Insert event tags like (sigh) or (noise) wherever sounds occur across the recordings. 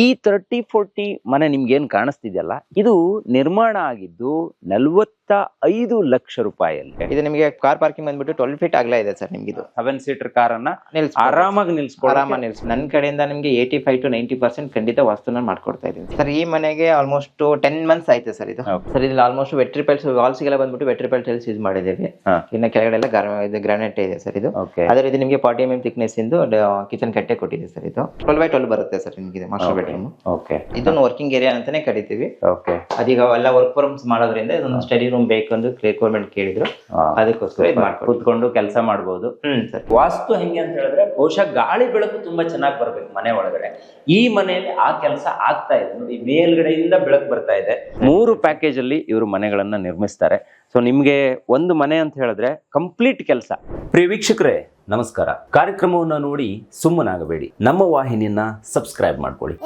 ಈ thirty forty ಮನೆ ನಿಮ್ಗೆ ಏನ್ ಕಾಣಿಸ್ತಿದೆಯಲ್ಲ ಇದು ನಿರ್ಮಾಣ ಆಗಿದ್ದು ನಲ್ವತ್ತ ಐದು ಲಕ್ಷ ರೂಪಾಯಿಯಲ್ಲಿ ಇದು ನಿಮಗೆ ಕಾರ್ ಪಾರ್ಕಿಂಗ್ ಬಂದ್ಬಿಟ್ಟು ಟ್ವೆಲ್ ಫೀಟ್ ಆಗ್ಲಾ ಇದೆ ಸರ್ ನಿಮ್ಗೆ ಇದು ಸೆವೆನ್ ಸೀಟರ್ ಕಾರ್ ಅನ್ನ ನಿಲ್ಸ್ ಆರಾಮಾಗಿ ನಿಲ್ಸ್ ಆರಾಮಾಗಿ ನಿಲ್ಸ್ ನನ್ನ ಕಡೆಯಿಂದ ನಿಮಗೆ eighty five to ninety percent ಖಂಡಿತ ವಾಸ್ತುನ ಮಾಡ್ಕೊಡ್ತಾ ಇದ್ದೀನಿ. ಸರ್ ಈ ಮನೆಗೆ ಆಲ್ಮೋಸ್ಟ್ ಟೆನ್ ಮಂತ್ಸ್ ಆಯ್ತು ಸರ್ ಇದು. ಸರ್ ಇಲ್ಲಿ ಆಲ್ಮೋಸ್ಟ್ ವೆಟ್ರಿ ಪೈಲ್ಸ್ ವಾಲ್ಸ್ ವಾಲ್ಸ್ಗೆಲ್ಲ ಬಂದ್ಬಿಟ್ಟು ವೆಟ್ರಿ ಟೈಲ್ಸ್ ಯೂಸ್ ಮಾಡಿದ್ದೀವಿ. ಇನ್ನು ಕೆಳಗಡೆ ಎಲ್ಲ ಇದು ಗ್ರಾನೈಟ್ ಇದೆ ಸರ್ ಇದು. ಅದೇ ರೀತಿ ನಿಮಗೆ ಫಾರ್ಟಿ ಎಂ ಎಂ ಥಿಕ್ನೆಸ್ ಇಂದು ಕಿಚನ್ ಕಟ್ಟೆ ಕೊಟ್ಟಿದೆ ಸರ್ ಇದು. ಟ್ವೆಲ್ ಬೈ ಟ್ವೆಲ್ ಬರುತ್ತೆ ಸರ್ ನಿಮಗೆ ಮಾಸ್ಟರ್ ಬೆಡ್ರೂಮ್ ಓಕೆ ಇದನ್ನ ವರ್ಕಿಂಗ್ ಏರಿಯಾ ಅಂತಾನೆ ಕರಿತೀವಿ. ಓಕೆ ಅದೀಗ ಎಲ್ಲ ವರ್ಕ್ ಫ್ರಮ್ಸ್ ಮಾಡೋದ್ರಿಂದ ಇದೊಂದು ಸ್ಟಡಿ ರೂಮ್ ಬೇಕಂದು ಅಂತ ಗೌರ್ಮೆಂಟ್ ಕೇಳಿದ್ರು. ಅದಕ್ಕೋಸ್ಕರ ಕೂತ್ಕೊಂಡು ಕೆಲಸ ಮಾಡಬಹುದು ಹ್ಮ್. ಸರ್. ವಾಸ್ತು ಹೆಂಗೆ ಅಂತ ಹೇಳಿದ್ರೆ ಬಹುಶಃ ಗಾಳಿ ಬೆಳಕು ತುಂಬಾ ಚೆನ್ನಾಗಿ ಬರ್ಬೇಕು ಮನೆ ಒಳಗಡೆ. ಈ ಮನೆಯಲ್ಲಿ ಆ ಕೆಲಸ ಆಗ್ತಾ ಇದೆ. ನೋಡಿ ಮೇಲ್ಗಡೆಯಿಂದ ಬೆಳಕು ಬರ್ತಾ ಇದೆ. ಮೂರು ಪ್ಯಾಕೇಜ್ ಅಲ್ಲಿ ಇವರು ಮನೆಗಳನ್ನ ನಿರ್ಮಿಸ್ತಾರೆ. ಸೊ ನಿಮ್ಗೆ ಒಂದು ಮನೆ ಅಂತ ಹೇಳಿದ್ರೆ ಕಂಪ್ಲೀಟ್ ಕೆಲಸ. ಪ್ರಿಯ ವೀಕ್ಷಕರೇ ನಮಸ್ಕಾರ. ಕಾರ್ಯಕ್ರಮವನ್ನು ನೋಡಿ ಸುಮ್ಮನಾಗಬೇಡಿ. ನಮ್ಮ ವಾಹಿನಿಯನ್ನ ಸಬ್ಸ್ಕ್ರೈಬ್ ಮಾಡ್ಕೊಳ್ಳಿ.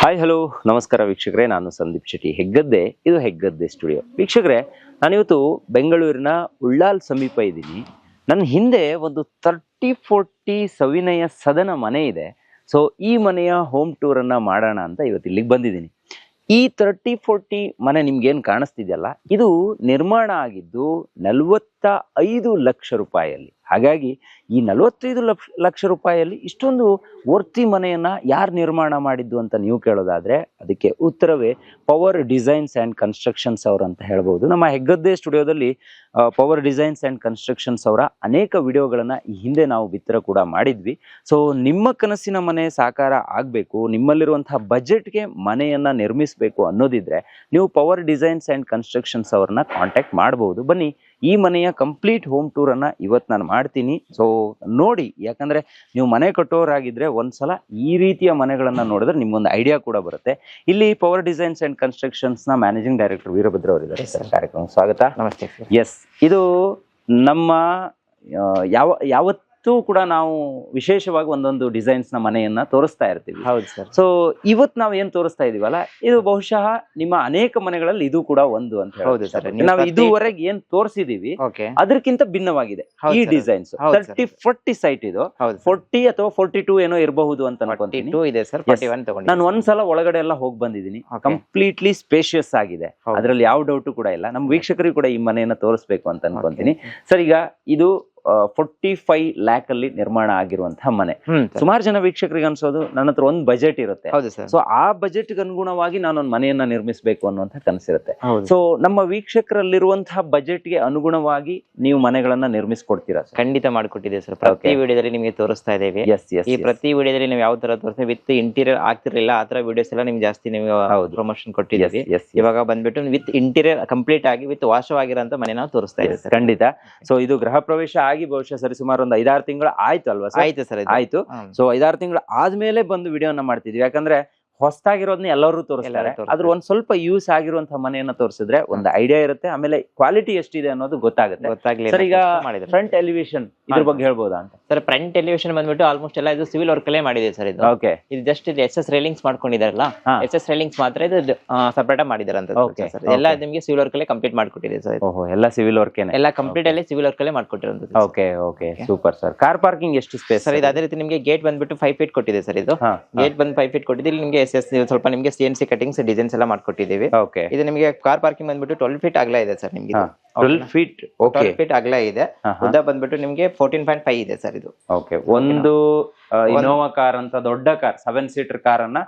ಹಾಯ್ ಹಲೋ ನಮಸ್ಕಾರ ವೀಕ್ಷಕರೇ ನಾನು ಸಂದೀಪ್ ಶೆಟ್ಟಿ. ಹೆಗ್ಗದ್ದೆ ಇದು ಹೆಗ್ಗದ್ದೆ ಸ್ಟುಡಿಯೋ. ವೀಕ್ಷಕರೇ ನಾನಿವತ್ತು ಬೆಂಗಳೂರಿನ ಉಳ್ಳಾಲ್ ಸಮೀಪ ಇದ್ದೀನಿ. ನನ್ನ ಹಿಂದೆ ಒಂದು ತರ್ಟಿ ಫೋರ್ಟಿ ಸವಿನಯ ಸದನ ಮನೆ ಇದೆ. ಸೊ ಈ ಮನೆಯ ಹೋಮ್ ಟೂರನ್ನು ಮಾಡೋಣ ಅಂತ ಇವತ್ತು ಇಲ್ಲಿಗೆ ಬಂದಿದ್ದೀನಿ. ಈ ತರ್ಟಿ ಫೋರ್ಟಿ ಮನೆ ನಿಮ್ಗೇನು ಕಾಣಿಸ್ತಿದೆಯಲ್ಲ? ಇದು ನಿರ್ಮಾಣ ಆಗಿದ್ದು ನಲವತ್ತ ಐದು ಲಕ್ಷ ರೂಪಾಯಿಯಲ್ಲಿ ಹಾಗಾಗಿ ಈ ನಲವತ್ತೈದು ಲಕ್ಷ ಲಕ್ಷ ರೂಪಾಯಿಯಲ್ಲಿ ಇಷ್ಟೊಂದು ವರ್ತಿ ಮನೆಯನ್ನ ಯಾರು ನಿರ್ಮಾಣ ಮಾಡಿದ್ದು ಅಂತ ನೀವು ಕೇಳೋದಾದ್ರೆ ಅದಕ್ಕೆ ಉತ್ತರವೇ ಪವರ್ ಡಿಸೈನ್ಸ್ ಆ್ಯಂಡ್ ಕನ್ಸ್ಟ್ರಕ್ಷನ್ಸ್ ಅವರು ಅಂತ ಹೇಳ್ಬೋದು. ನಮ್ಮ ಹೆಗ್ಗದ್ದೆ ಸ್ಟುಡಿಯೋದಲ್ಲಿ ಪವರ್ ಡಿಸೈನ್ಸ್ ಆ್ಯಂಡ್ ಕನ್ಸ್ಟ್ರಕ್ಷನ್ಸ್ ಅವರ ಅನೇಕ ವಿಡಿಯೋಗಳನ್ನು ಈ ಹಿಂದೆ ನಾವು ಬಿತ್ತರ ಕೂಡ ಮಾಡಿದ್ವಿ. ಸೊ ನಿಮ್ಮ ಕನಸಿನ ಮನೆ ಸಾಕಾರ ಆಗಬೇಕು, ನಿಮ್ಮಲ್ಲಿರುವಂತಹ ಬಜೆಟ್ಗೆ ಮನೆಯನ್ನ ನಿರ್ಮಿಸಬೇಕು ಅನ್ನೋದಿದ್ರೆ ನೀವು ಪವರ್ ಡಿಸೈನ್ಸ್ ಆ್ಯಂಡ್ ಕನ್ಸ್ಟ್ರಕ್ಷನ್ಸ್ ಅವ್ರನ್ನ ಕಾಂಟ್ಯಾಕ್ಟ್ ಮಾಡಬಹುದು ಬನ್ನಿ ಈ ಮನೆಯ ಕಂಪ್ಲೀಟ್ ಹೋಮ್ ಟೂರ್ ಅನ್ನ ಇವತ್ತು ನಾನು ಮಾಡ್ತೀನಿ. ಸೊ ನೋಡಿ ಯಾಕಂದ್ರೆ ನೀವು ಮನೆ ಕಟ್ಟೋರಾಗಿದ್ರೆ ಒಂದ್ಸಲ ಈ ರೀತಿಯ ಮನೆಗಳನ್ನ ನೋಡಿದ್ರೆ ನಿಮ್ಗೊಂದು ಐಡಿಯಾ ಕೂಡ ಬರುತ್ತೆ. ಇಲ್ಲಿ ಪವರ್ ಡಿಸೈನ್ಸ್ ಅಂಡ್ ಕನ್ಸ್ಟ್ರಕ್ಷನ್ಸ್ನ ಮ್ಯಾನೇಜಿಂಗ್ ಡೈರೆಕ್ಟರ್ ವೀರಭದ್ರ ಅವರಿದ್ದಾರೆ ಸರ್. ಕಾರ್ಯಕ್ರಮ ಸ್ವಾಗತ. ನಮಸ್ತೆ ಎಸ್ ಇದು ನಮ್ಮ ಯಾವ ಯಾವ ಯಾವತ್ತೂ ಕೂಡ ನಾವು ವಿಶೇಷವಾಗಿ ಒಂದೊಂದು ಡಿಸೈನ್ಸ್ನ ಮನೆಯನ್ನ ತೋರಿಸ್ತಾ ಇರ್ತೀವಿ. ಹೌದು ಸರ್. ಸೊ ಇವತ್ ನಾವ್ ಏನ್ ತೋರಿಸ್ತಾ ಇದೀವಲ್ಲ ಇದು ಬಹುಶಃ ನಿಮ್ಮ ಅನೇಕ ಮನೆಗಳಲ್ಲಿ ಇದು ಕೂಡ ಒಂದು ಅಂತ ಹೌದು ಸರ್. ನಾವು ಇದುವರೆಗೆ ಏನ್ ತೋರಿಸಿದೀವಿ ಅದಕ್ಕಿಂತ ಭಿನ್ನವಾಗಿದೆ. ಈ ಡಿಸೈನ್ಸ್. ತರ್ಟಿ ಫೋರ್ಟಿ ಸೈಟ್ ಇದು. ಫೋರ್ಟಿ ಅಥವಾ ಫೋರ್ಟಿ ಟೂ ಏನೋ ಇರಬಹುದು ಅಂತ ಇದೆ ಸರ್. ನಾನು ಒಂದ್ಸಲ ಒಳಗಡೆ ಎಲ್ಲ ಹೋಗಿ ಬಂದಿದ್ದೀನಿ. ಕಂಪ್ಲೀಟ್ಲಿ ಸ್ಪೇಷಿಯಸ್ ಆಗಿದೆ. ಅದರಲ್ಲಿ ಅದ್ರಲ್ಲಿ ಯಾವ ಡೌಟ್ ಕೂಡ ಇಲ್ಲ. ನಮ್ಮ ವೀಕ್ಷಕರಿಗೂ ಕೂಡ ಈ ಮನೆಯನ್ನ ತೋರಿಸ್ಬೇಕು ಅಂತ ಅನ್ಕೊಂತೀನಿ. ಸರ್ ಈಗ ಇದು ಫೋರ್ಟಿ ಫೈವ್ ಲ್ಯಾಕ್ ಅಲ್ಲಿ ನಿರ್ಮಾಣ ಆಗಿರುವಂತಹ ಮನೆ. ಸುಮಾರು ಜನ ವೀಕ್ಷಕರಿಗೆ ಅನ್ಸೋದು ನನ್ನ ಹತ್ರ ಒಂದು ಬಜೆಟ್ ಇರುತ್ತೆ. ಹೌದು ಸರ್. ಸೊ ಆ ಬಜೆಟ್ ಅನುಗುಣವಾಗಿ ನಾನೊಂದು ಮನೆಯನ್ನ ನಿರ್ಮಿಸಬೇಕು ಅನ್ನುವಂತ ಕನಸಿರುತ್ತೆ. ಸೊ ನಮ್ಮ ವೀಕ್ಷಕರಲ್ಲಿರುವಂತಹ ಬಜೆಟ್ಗೆ ಅನುಗುಣವಾಗಿ ನೀವು ಮನೆಗಳನ್ನ ನಿರ್ಮಿಸ್ಕೊಡ್ತೀರಾ ಖಂಡಿತ ಮಾಡಿಕೊಟ್ಟಿದೆ ಸರ್. ಪ್ರತಿ ವಿಡಿಯೋದಲ್ಲಿ ನಿಮಗೆ ತೋರಿಸ್ತಾ ಇದ್ದೇವೆ. ಎಸ್ ಎಸ್ ಈ ಪ್ರತಿ ವಿಡಿಯೋದಲ್ಲಿ ನಾವು ಯಾವ ತರ ತೋರಿಸ್ತೀವಿ ವಿತ್ ಇಂಟೀರಿಯರ್ ಆಗ್ತಿರಲಿಲ್ಲ ಆ ತರ ವಿಡಿಯೋಸ್ ಎಲ್ಲ ನಿಮ್ಗೆ ಜಾಸ್ತಿ ನಿಮಗೆ. ಪ್ರಮೋಷನ್ ಕೊಟ್ಟಿದ್ದೀವಿ. ಎಸ್ ಇವಾಗ ಬಂದ್ಬಿಟ್ಟು ವಿತ್ ಇಂಟೀರಿಯರ್ ಕಂಪ್ಲೀಟ್ ಆಗಿ ವಿತ್ ವಾಶವಾಗಿರೋ ಮನೆ ನಾವು ತೋರಿಸ್ತಾ ಇದ್ದೀವಿ ಖಂಡಿತ. ಸೊ ಇದು ಗೃಹ ಪ್ರವೇಶ ಆಗಿ ಬಹುಶಃ ಸರಿ ಸುಮಾರು ಒಂದು ಐದಾರು ತಿಂಗಳು ಆಯ್ತು ಅಲ್ವಾ ಸರ್? ಆಯ್ತು ಸರ್ ಆಯ್ತು. ಸೊ ಐದಾರು ತಿಂಗಳು ಆದ್ಮೇಲೆ ಬಂದು ವಿಡಿಯೋನ ಮಾಡ್ತಿದ್ವಿ. ಯಾಕಂದ್ರೆ ಹೊಸದಾಗಿರೋದನ್ನ ಎಲ್ಲರೂ ತೋರಿಸ್ತಾರೆ. ಅದ್ರ ಒಂದ್ ಸ್ವಲ್ಪ ಯೂಸ್ ಆಗಿರುವಂತಹ ಮನೆಯನ್ನ ತೋರಿಸಿದ್ರೆ ಒಂದು ಐಡಿಯಾ ಇರುತ್ತೆ. ಆಮೇಲೆ ಕ್ವಾಲಿಟಿ ಎಷ್ಟಿದೆ ಅನ್ನೋದು ಗೊತ್ತಾಗುತ್ತೆ. ಸರ್ ಈಗ ಫ್ರಂಟ್ ಎಲಿವೇಶನ್ ಇದ್ರ ಬಗ್ಗೆ ಹೇಳ್ಬೋದಾ ಅಂತ? ಸರ್ ಫ್ರಂಟ್ ಎಲಿವೇಶನ್ ಬಂದ್ಬಿಟ್ಟು ಆಲ್ಮೋಸ್ಟ್ ಎಲ್ಲ ಇದು ಸಿವಿಲ್ ವರ್ಕ್ ಅಲ್ಲೇ ಮಾಡಿದೆ ಸರ್ ಇದು. ಓಕೆ ಇದು ಜಸ್ಟ್ ಇದು ಎಸ್ ಎಸ್ ರೈಲಿಂಗ್ಸ್ ಮಾಡ್ಕೊಂಡಿದಾರಲ್ಲ. ಎಸ್ ಎಸ್ ರೈಲಿಂಗ್ಸ್ ಮಾತ್ರ ಇದು ಸಪರೇಟ್ ಮಾಡಿದಾರೆ ಅಂತ Okay, ಸರ್. ಎಲ್ಲ ನಿಮಗೆ ಸಿವಿಲ್ ವರ್ಕ್ ಅಲ್ಲೇ ಕಂಪ್ಲೀಟ್ ಮಾಡ್ಕೊಟ್ಟಿದೆ ಸರ್ ಓಹೋ ಎಲ್ಲ ಸಿವಿಲ್ ವರ್ಕೇನೆ ಎಲ್ಲ ಕಂಪ್ಲೀಟ್ ಅಲ್ಲಿ ಸಿವಿಲ್ ವರ್ಕ್ ಅಲ್ಲೇ ಮಾಡ್ಕೊಟ್ಟಿರೋದು okay okay super sir car parking ಎಷ್ಟು ಸ್ಪೇಸ್ ಸರ್ ಇದು ಅದೇ ರೀತಿ ನಿಮಗೆ ಗೇಟ್ ಬಂದ್ಬಿಟ್ಟು ಫೈವ್ ಫೀಟ್ ಕೊಟ್ಟಿದೆ ಸರ್ ಇದು. ಗೇಟ್ ಬಂದ್ ಫೈವ್ ಫೀಟ್ ಕೊಟ್ಟಿದೆ. ಇಲ್ಲಿ ನಿಮಗೆ ಎಸ್ ಎಸ್ ಸ್ವಲ್ಪ ನಿಮಗೆ C N C cuttings designs ಎಲ್ಲ ಮಾಡ್ಕೊಟ್ಟಿದ್ದೀವಿ. ಓಕೆ ಇದು ನಿಮಗೆ ಕಾರ್ ಪಾರ್ಕಿಂಗ್ ಬಂದ್ಬಿಟ್ಟು ಟ್ವೆಲ್ ಫೀಟ್ ಅಗಲ ಇದೆ ಸರ್ ನಿಮಗೆ twelve feet okay twelve feet ಅಗಲ ಇದೆ. ಉದ್ದ ಬಂದ್ಬಿಟ್ಟು ನಿಮಗೆ ಫೋರ್ಟೀನ್ ಪಾಯಿಂಟ್ ಫೈವ್ ಇದೆ ಸರ್ ಇದು. ಓಕೆ ಒಂದು ಇನೋವಾ ಕಾರ್ ಅಂತ ದೊಡ್ಡ ಕಾರ್ ಸೆವೆನ್ ಸೀಟರ್ ಕಾರ್ ಅನ್ನ.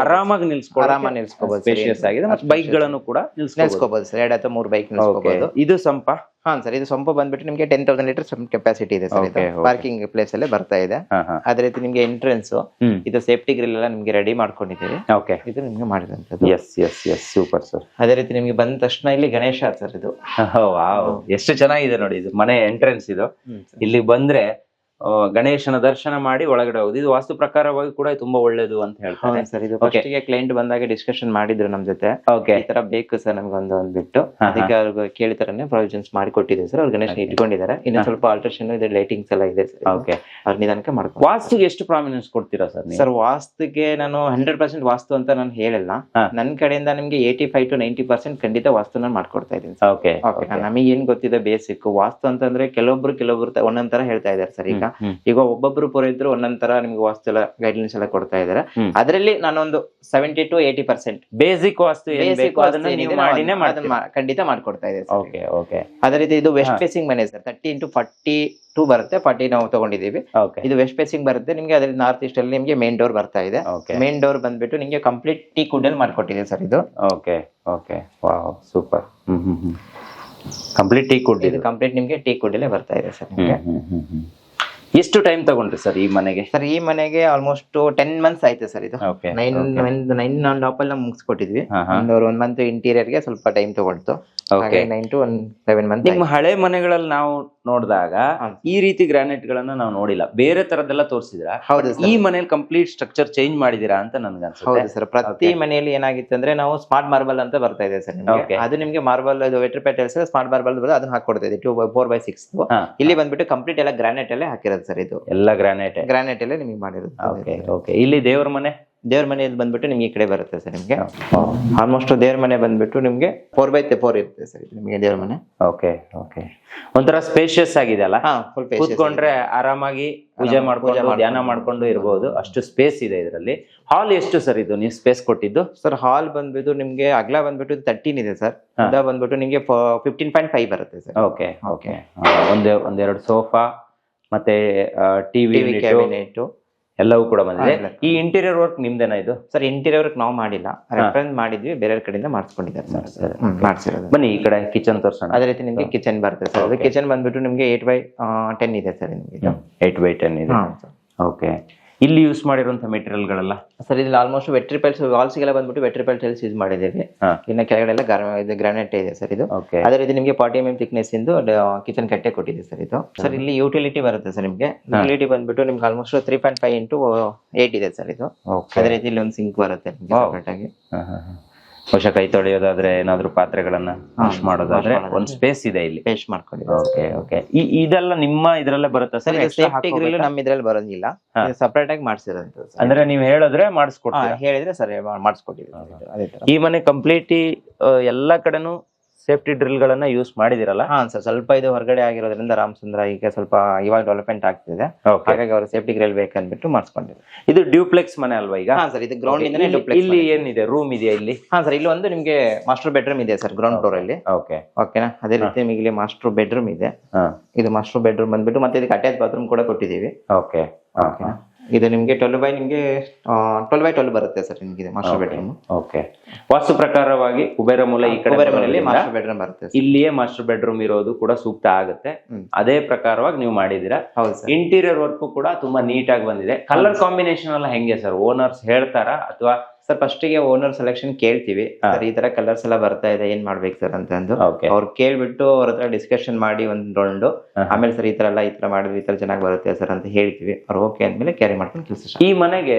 ಆರಾಮಾಗಿ ನಿಲ್ಸ್ಕೊಂಡು ಆರಾಮಾಗಿ ನಿಲ್ಸ್ಕೋಬಹುದು ಸ್ಪೇಷಿಯಸ್ ಆಗಿದೆ ಮತ್ತೆ ಬೈಕ್ಗಳನ್ನು ಕೂಡ ನಿಲ್ಸ್ಕೋಬಹುದು ಸರ್ ಎರಡು ಅಥವಾ ಮೂರು ಬೈಕ್ ನಿಲ್ಸ್ಕೋಬಹುದು ಇದು ಸಂಪ ಹಾ ಸರ್ ಇದು ಸೊಂಪು ಬಂದ್ಬಿಟ್ಟು ನಿಮಗೆ ಟೆನ್ ತೌಸಂಡ್ ಲೀಟರ್ ಕೆಪಾಸಿಟಿ ಇದೆ ಸರ್ ಇದು. ಪಾರ್ಕಿಂಗ್ ಪ್ಲೇಸ್ ಅಲ್ಲೇ ಬರ್ತಾ ಇದೆ. ಅದೇ ರೀತಿ ನಿಮಗೆ ಎಂಟ್ರೆನ್ಸ್ ಇದು ಸೇಫ್ಟಿ ಗ್ರಿಲ್ ಎಲ್ಲ ನಿಮಗೆ ರೆಡಿ ಮಾಡ್ಕೊಂಡಿದ್ದೀವಿ ಓಕೆ ಇದು ನಿಮಗೆ ಮಾಡಿದಂಥದ್ದು yes yes yes super sir ಅದೇ ರೀತಿ ನಿಮಗೆ ಬಂದ ತಕ್ಷಣ ಇಲ್ಲಿ ಗಣೇಶ ಸರ್ ಇದು. (laughs) ವಾವ್ ಎಷ್ಟು ಚೆನ್ನಾಗಿದೆ ನೋಡಿ ಇದು ಮನೆ ಎಂಟ್ರೆನ್ಸ್ ಇದು. ಇಲ್ಲಿ ಬಂದ್ರೆ ಗಣೇಶನ ದರ್ಶನ ಮಾಡಿ ಒಳಗಡೆ ಹೋಗುದು. ಇದು ವಾಸ್ತು ಪ್ರಕಾರವಾಗಿ ಕೂಡ ತುಂಬಾ ಒಳ್ಳೇದು ಅಂತ ಹೇಳ್ತಾರೆ. ಸರ್ ಇದು ಫಸ್ಟ್ ಕ್ಲೈಂಟ್ ಬಂದಾಗ ಡಿಸ್ಕಷನ್ ಮಾಡಿದ್ರು ನಮ್ ಜೊತೆ. ಓಕೆ ಈ ತರ ಬೇಕು ಸರ್ ನಮ್ಗೊಂದು ಒಂದು ಅಂದ್ಬಿಟ್ಟು. ಅದಕ್ಕೆ ಅವ್ರಿಗೆ ಕೇಳಿತಾರನೆ ಪ್ರೊವಿಷನ್ಸ್ ಮಾಡಿ ಸರ್. ಅವ್ರು ಗಣೇಶ ಇಟ್ಕೊಂಡಿದ್ದಾರೆ. ಇನ್ನು ಸ್ವಲ್ಪ ಆಲ್ಟ್ರೇಷನ್ ಇದೆ ಲೈಟಿಂಗ್ಸ್ ಎಲ್ಲ ಇದೆ ಸರ್. ಓಕೆ ಅವ್ರ ನಿಧಾನಕ್ಕೆ ಮಾಡ್ಕೊಂಡು ವಾಸ್ತುಗೆ ಎಷ್ಟು ಪ್ರಾಮಿನೆನ್ಸ್ ಕೊಡ್ತೀರಾ ಸರ್ ಸರ್ ವಾಸ್ತುಗೆ ನಾನು ಹಂಡ್ರೆಡ್ ಪರ್ಸೆಂಟ್ ವಾಸ್ತು ಅಂತ ನಾನು ಹೇಳಲ್ಲ. ನನ್ನ ಕಡೆಯಿಂದ ನಿಮ್ಗೆ eighty five to ninety percent ಖಂಡಿತ ವಾಸ್ತು ನಾನು ಮಾಡ್ಕೊಡ್ತಾ ಇದ್ದೀನಿ ಓಕೆ ನಮಗೆ ಏನ್ ಗೊತ್ತಿದೆ ಬೇಸಿಕ್ ವಾಸ್ತು ಅಂತಂದ್ರೆ ಕೆಲವೊಬ್ರು ಕೆಲವೊಬ್ರು ಒಂದೊಂದ್ ತರ ಹೇಳ್ತಾ ಇದಾರೆ ಸರ್ ಈಗ. ಈಗ ಒಬ್ಬೊಬ್ರು ಪುರೋಹಿತರು ಒಂದೊಂದ್ ತರ ನಿಮ್ಗೆ ವಾಸ್ತು ಎಲ್ಲ ಗೈಡ್ಲೈನ್ಸ್ ಎಲ್ಲ ಕೊಡ್ತಾ ಇದಾರೆ. ಹ್ಮ್. ಅದರಲ್ಲಿ ನಾನೊಂದು seventy to eighty percent basic vastu basic ಖಂಡಿತ ಮಾಡ್ಕೊಡ್ತಾ ಇದೆ sir. ಓಕೆ ಓಕೆ ಅದೇ ರೀತಿ ಇದು ವೆಸ್ಟ್ ಫೇಸಿಂಗ್ ಮನೆ sir thirty into forty two ಬರುತ್ತೆ ಫಾರ್ಟಿ ನಾವು ತಗೊಂಡಿದ್ದೀವಿ. ಇದು ವೆಸ್ಟ್ ಫೇಸಿಂಗ್ ಬರುತ್ತೆ ನಿಮ್ಗೆ ಅದ್ರಲ್ಲಿ ನಾರ್ತ್ ಈಸ್ಟ್ ಅಲ್ಲಿ ನಿಮ್ಗೆ ಮೇನ್ ಡೋರ್ ಬರ್ತಾ ಇದೆ. ಮೇನ್ ಡೋರ್ ಬಂದ್ಬಿಟ್ಟು ನಿಮ್ಗೆ ಕಂಪ್ಲೀಟ್ ಟೀ ಕುಡಲ್ ಮಾಡ್ಕೊಟ್ಟಿದೆ ಸರ್ ಇದು. Okay okay wow super hmm hmm hmm. Complete teak ಇದು ಕೊಟ್ಟಿದ್ದು ಕಂಪ್ಲೀಟ್ ನಿಮ್ಗೆ ಟೀ ಕುಡಲೇ ಬರ್ತಾ ಇದೆ ಸರ್ ನಿಮ್ಗೆ. ಎಷ್ಟು ಟೈಮ್ ತಗೊಂಡ್ರಿ ಸರ್ ಈ ಮನೆಗೆ? ಸರ್ ಈ ಮನೆಗೆ ಆಲ್ಮೋಸ್ಟ್ ಟೆನ್ ಮಂತ್ಸ್ ಆಯ್ತು ಸರ್ ಇದು. ನೈನ್ ನೈನ್ ಅಂಡ್ ಹಾಫ್ ಅಲ್ಲಿ ಮುಗಿಸ್ಕೊಟ್ಟಿದ್ವಿ. ಹಾ, ಹಾ. ಒಂದು ಒಂದ್ ಮಂತ್ ಇಂಟೀರಿಯರ್ಗೆ ಸ್ವಲ್ಪ ಟೈಮ್ ತಗೊಳ್ತು. Nine to one eleven month ನಿಮ್ಮ ಹಳೆ ಮನೆಗಳಲ್ಲಿ ನಾವು ನೋಡಿದಾಗ ಈ ರೀತಿ ಗ್ರಾನೈಟ್ ಗಳನ್ನ ನಾವು ನೋಡಿಲ್ಲ. ಬೇರೆ ತರದೆಲ್ಲ ತೋರಿಸಿದ್ರ? ಹೌದು ಈ ಮನೆಯಲ್ಲಿ ಮನೇಲಿ ಕಂಪ್ಲೀಟ್ ಸ್ಟ್ರಕ್ಚರ್ ಚೇಂಜ್ ಮಾಡಿದೀರಾ ಅಂತ ನನ್ಗೆ ಅನ್ಸುತ್ತೆ. ಹೌದು ಸರ್. ಪ್ರತಿ ಮನೆಯಲ್ಲಿ ಏನಾಗಿತ್ತು ಅಂದ್ರೆ ನಾವು ಸ್ಮಾರ್ಟ್ ಮಾರ್ಬಲ್ ಅಂತ ಬರ್ತಾ ಇದೆ ಸರ್ ನಿಮಗೆ. ಅದು ನಿಮಗೆ marble vitrified patterns smart marble ಅದನ್ನ ಹಾಕೊಡ್ತಾ ಇದೆ. ಟೂ ಫೋರ್ ಬೈ ಸಿಕ್ಸ್ ಇಲ್ಲಿ ಬಂದ್ಬಿಟ್ಟು ಕಂಪ್ಲೀಟ್ ಎಲ್ಲ ಗ್ರಾನೈಟ್ ಅಲ್ಲೇ ಹಾಕಿರೋದು ಸರ್ ಇದು. ಎಲ್ಲ ಗ್ರಾನೈಟ್ ಗ್ರಾನೈಟ್ ಅಲ್ಲೇ ನಿಮಗೆ ಮಾಡಿರೋದು. ಓಕೆ ಓಕೆ ಇಲ್ಲಿ ದೇವ್ರ ಮನೆ? ದೇವ್ರ ಮನೆಯಲ್ಲಿ ಬಂದ್ಬಿಟ್ಟು ನಿಮ್ಗೆ ಈ ಕಡೆ ಬರುತ್ತೆ ಸರ್ ನಿಮ್ಗೆ. ಆಲ್ಮೋಸ್ಟ್ ದೇವ್ರ ಮನೆ ಬಂದ್ಬಿಟ್ಟು ನಿಮ್ಗೆ ಫೋರ್ ಬೈ ಫೋರ್ ಇರುತ್ತೆ ಸರ್ ನಿಮಗೆ ದೇವ್ರ ಮನೆ. Okay okay. ಒಂಥರ ಸ್ಪೇಷಿಯಸ್ ಆಗಿದೆ ಅಲ್ಲ? ಕೂತ್ಕೊಂಡ್ರೆ ಆರಾಮಾಗಿ ಪೂಜೆ ಮಾಡ್ಕೊಂಡು ಧ್ಯಾನ ಮಾಡ್ಕೊಂಡು. ಇರಬಹುದು ಇರ್ಬೋದು. ಅಷ್ಟು ಸ್ಪೇಸ್ ಇದೆ ಇದರಲ್ಲಿ. ಹಾಲ್ ಎಷ್ಟು ಸರ್ ಇದು ನೀವು ಸ್ಪೇಸ್ ಕೊಟ್ಟಿದ್ದು? ಸರ್ ಹಾಲ್ ಬಂದ್ಬಿಟ್ಟು ನಿಮ್ಗೆ ಅಗ್ಲ ಬಂದ್ಬಿಟ್ಟು ತರ್ಟೀನ್ ಇದೆ ಸರ್. ಅದ ಬಂದ್ಬಿಟ್ಟು ನಿಮ್ಗೆ ಫಿಫ್ಟೀನ್ ಪಾಯಿಂಟ್ ಫೈವ್ ಬರುತ್ತೆ ಸರ್. Okay okay. ಒಂದೇ ಒಂದೆರಡು ಸೋಫಾ ಮತ್ತೆ ಟಿವಿ ಕ್ಯಾಬಿನೆಟ್ ಎಲ್ಲವೂ ಕೂಡ ಬಂದಿದೆ. ಈ ಇಂಟೀರಿಯರ್ ವರ್ಕ್ ನಿಮ್ದೇನಾ ಇದು? ಸರ್ ಇಂಟೀರಿಯರ್ ವರ್ಕ್ ನಾವು ಮಾಡಿಲ್ಲ. ರೆಫರೆನ್ಸ್ ಮಾಡಿದ್ವಿ ಬೇರೆ ಕಡೆಯಿಂದ ಮಾಡಿಸ್ಕೊಂಡಿದ್ದಾರೆ ಸರ್. ಸರಿ. ಮಾಡಿಸಿರೋದು. ಬನ್ನಿ ಈ ಕಡೆ ಕಿಚನ್ ತೋರಿಸೋಣ. ಅದೇ ರೀತಿ ನಿಮಗೆ ಕಿಚನ್ ಬರುತ್ತೆ ಸರ್. ಅದು ಕಿಚನ್ ಬಂದ್ಬಿಟ್ಟು ನಿಮ್ಗೆ ಏಟ್ ಬೈ ಟೆನ್ ಇದೆ ಸರ್ ನಿಮಗೆ ಏಟ್ ಬೈ ಟೆನ್ ಇದೆ. ಓಕೆ ಇಲ್ಲಿ ಯೂಸ್ ಮಾಡಿರುವಂತಹ ಮೆಟೀರಿಯಲ್ ಗಳೆಲ್ಲ? ಸರ್ ಇಲ್ಲಿ ಆಲ್ಮೋಸ್ಟ್ ವೆಟ್ರಿಪಲ್ಸ್ ವಾಲ್ಸ್ಗೆಲ್ಲ ಬಂದ್ಬಿಟ್ಟು ವೆಟ್ರಿ ಟೈಲ್ಸ್ ಯೂಸ್ ಮಾಡಿದ್ದೀವಿ. ಇನ್ನ ಕೆಳಗಡೆ ಎಲ್ಲ ಇದು ಗ್ರಾನೈಟ್ ಇದೆ ಸರ್ ಇದು. ಅದೇ ರೀತಿ ನಿಮಗೆ ಫಾರ್ಟಿ ಎಂ ಎಂ ಥಿಕ್ನೆಸ್ ಇಂದು ಕಿಚನ್ ಕಟ್ಟೆ ಕೊಟ್ಟಿದೆ ಸರ್ ಇದು. ಸರ್ ಇಲ್ಲಿ ಯುಟಿಲಿಟಿ ಬರುತ್ತೆ ಸರ್ ನಿಮಗೆ. ಯುಟಿಲಿಟಿ ಬಂದ್ಬಿಟ್ಟು ನಿಮ್ಗೆ almost three point five into eight ಇದೆ ಸರ್ ಇದು. ಅದೇ ರೀತಿ ಇಲ್ಲಿ ಒಂದು ಸಿಂಕ್ ಬರುತ್ತೆ ಕರೆಕ್ಟಾಗಿ ಬಹುಶಃ ಕೈ ತೊಳೆಯೋದಾದ್ರೆ ಏನಾದ್ರು ಪಾತ್ರೆಗಳನ್ನ ವಾಶ್ ಮಾಡೋದಾದ್ರೆ. ಒಂದ್ ಸ್ಪೇಸ್ ಇದೆ ಇಲ್ಲಿ. ಪೇಸ್ಟ್ ಮಾಡ್ಕೊಂಡಿದ್ದೀವಿ. ಓಕೆ ಓಕೆ ಇದೆಲ್ಲ ನಿಮ್ಮ ಇದ್ರಲ್ಲೇ ಬರುತ್ತೆ ಸರ್ ಸೇಫ್ಟಿ ಗ್ರಿಲ್ ನಮ್ಮ ಇದ್ರಲ್ಲಿ ಬರೋದಿಲ್ಲ. ಸಪ್ರೇಟ್ ಆಗಿ ಮಾಡಿಸಿರೋದು ಅಂದ್ರೆ ನೀವು ಹೇಳಿದ್ರೆ ಮಾಡಿಸ್ಕೊಡ್ತೀರಾ? ಹೇಳಿದ್ರೆ ಸರಿ ಮಾಡಿಸ್ಕೊಟ್ಟಿದ್ದೀವಿ ಅದೇ ಈ ಮನೆ ಕಂಪ್ಲೀಟ್ ಎಲ್ಲಾ ಕಡೆನೂ ಸೇಫ್ಟಿ ಡ್ರಿಲ್ ಗಳನ್ನ ಯೂಸ್ ಮಾಡಿದಿರಲ್ಲ. ಹಾ ಸರ್ ಸ್ವಲ್ಪ ಇದು ಹೊರಗಡೆ ಆಗಿರೋದ್ರಿಂದ ರಾಮಚಂದ್ರ ಈಗ ಸ್ವಲ್ಪ ಇವಾಗ ಡೆವಲಪ್ಮೆಂಟ್ ಆಗ್ತಿದೆ. ಹಾಗಾಗಿ ಅವರು ಸೇಫ್ಟಿ ಗ್ರಿಲ್ ಬೇಕಂದ್ಬಿಟ್ಟು ಮಾಡಿಸ್ಕೊಂಡಿದ್ರು. ಇದು ಡ್ಯೂಪ್ಲೆಕ್ಸ್ ಮನೆ ಅಲ್ವಾ ಈಗ? ಹಾ ಸರ್ ಇದು ಗ್ರೌಂಡ್ ಇಂದನೇ ಇಲ್ಲಿ- ಇಲ್ಲಿ ಏನಿದೆ? ರೂಮ್ ಇದೆಯಾ ಇಲ್ಲಿ? ಹಾ ಸರ್ ಇಲ್ಲಿ ಒಂದು ನಿಮ್ಗೆ ಮಾಸ್ಟರ್ ಬೆಡ್ರೂಮ್ ಇದೆ ಸರ್ ಗ್ರೌಂಡ್ ಫ್ಲೋರ್ ಅಲ್ಲಿ. ಓಕೆ ಓಕೆನಾ ಅದೇ ರೀತಿ ನಿಮಗೆ ಇಲ್ಲಿ ಮಾಸ್ಟರ್ ಬೆಡ್ರೂಮ್ ಇದೆ. ಇದು ಮಾಸ್ಟರ್ ಬೆಡ್ರೂಮ್ ಬಂದ್ಬಿಟ್ಟು ಮತ್ತೆ ಇದಕ್ಕೆ ಅಟ್ಯಾಚ್ ಬಾತ್ರೂಮ್ ಕೂಡ ಕೊಟ್ಟಿದ್ದೀವಿ. ಓಕೆ ಓಕೆನಾ ಇದು ನಿಮಗೆ ಟ್ವೆಲ್ ಬೈ ನಿಮಗೆ ಟ್ವೆಲ್ ಬೈ ಟ್ವೆಲ್ ಬರುತ್ತೆ ಸರ್ ನಿಮಗೆ ಮಾಸ್ಟರ್ ಬೆಡ್ರೂಮ್ ಓಕೆ ವಾಸ್ತು ಪ್ರಕಾರವಾಗಿ ಕುಬೇರ ಮೂಲ ಈ ಕಡೆ ಮಾಸ್ಟರ್ ಬೆಡ್ರೂಮ್ ಬರುತ್ತೆ ಇಲ್ಲಿಯೇ ಮಾಸ್ಟರ್ ಬೆಡ್ರೂಮ್ ಇರೋದು ಕೂಡ ಸೂಕ್ತ ಆಗುತ್ತೆ. ಅದೇ ಪ್ರಕಾರವಾಗಿ ನೀವು ಮಾಡಿದೀರಾ ಹೌದು ಸರ್. ಇಂಟೀರಿಯರ್ ವರ್ಕ್ ಕೂಡ ತುಂಬಾ ನೀಟಾಗಿ ಬಂದಿದೆ. ಕಲರ್ ಕಾಂಬಿನೇಷನ್ ಎಲ್ಲ ಹೆಂಗೆ ಸರ್? ಓನರ್ಸ್ ಹೇಳ್ತಾರಾ ಅಥವಾ ಸರ್ ಫಸ್ಟ್ಗೆ ಓನರ್ ಸೆಲೆಕ್ಷನ್ ಕೇಳ್ತೀವಿ. ಸರ್ ಈ ತರ ಕಲರ್ಸ್ ಎಲ್ಲ ಬರ್ತಾ ಇದೆ ಏನ್ ಮಾಡ್ಬೇಕು ಸರ್ ಅಂತಂದು ಅವ್ರು ಕೇಳ್ಬಿಟ್ಟು ಅವ್ರ ಹತ್ರ ಡಿಸ್ಕಷನ್ ಮಾಡಿ ಒಂದ್ ರೌಂಡ್ ಆಮೇಲೆ ಸರ್ ಈ ತರ ಎಲ್ಲ ಈ ತರ ಮಾಡಿದ್ರೆ ಈ ತರ ಚೆನ್ನಾಗಿ ಬರುತ್ತೆ ಸರ್ ಅಂತ ಹೇಳ್ತೀವಿ. ಅವ್ರು ಓಕೆ ಅಂದ್ಮೇಲೆ ಕ್ಯಾರಿ ಮಾಡ್ಕೊಂಡು ಕೆಲಸ ಈ ಮನೆಗೆ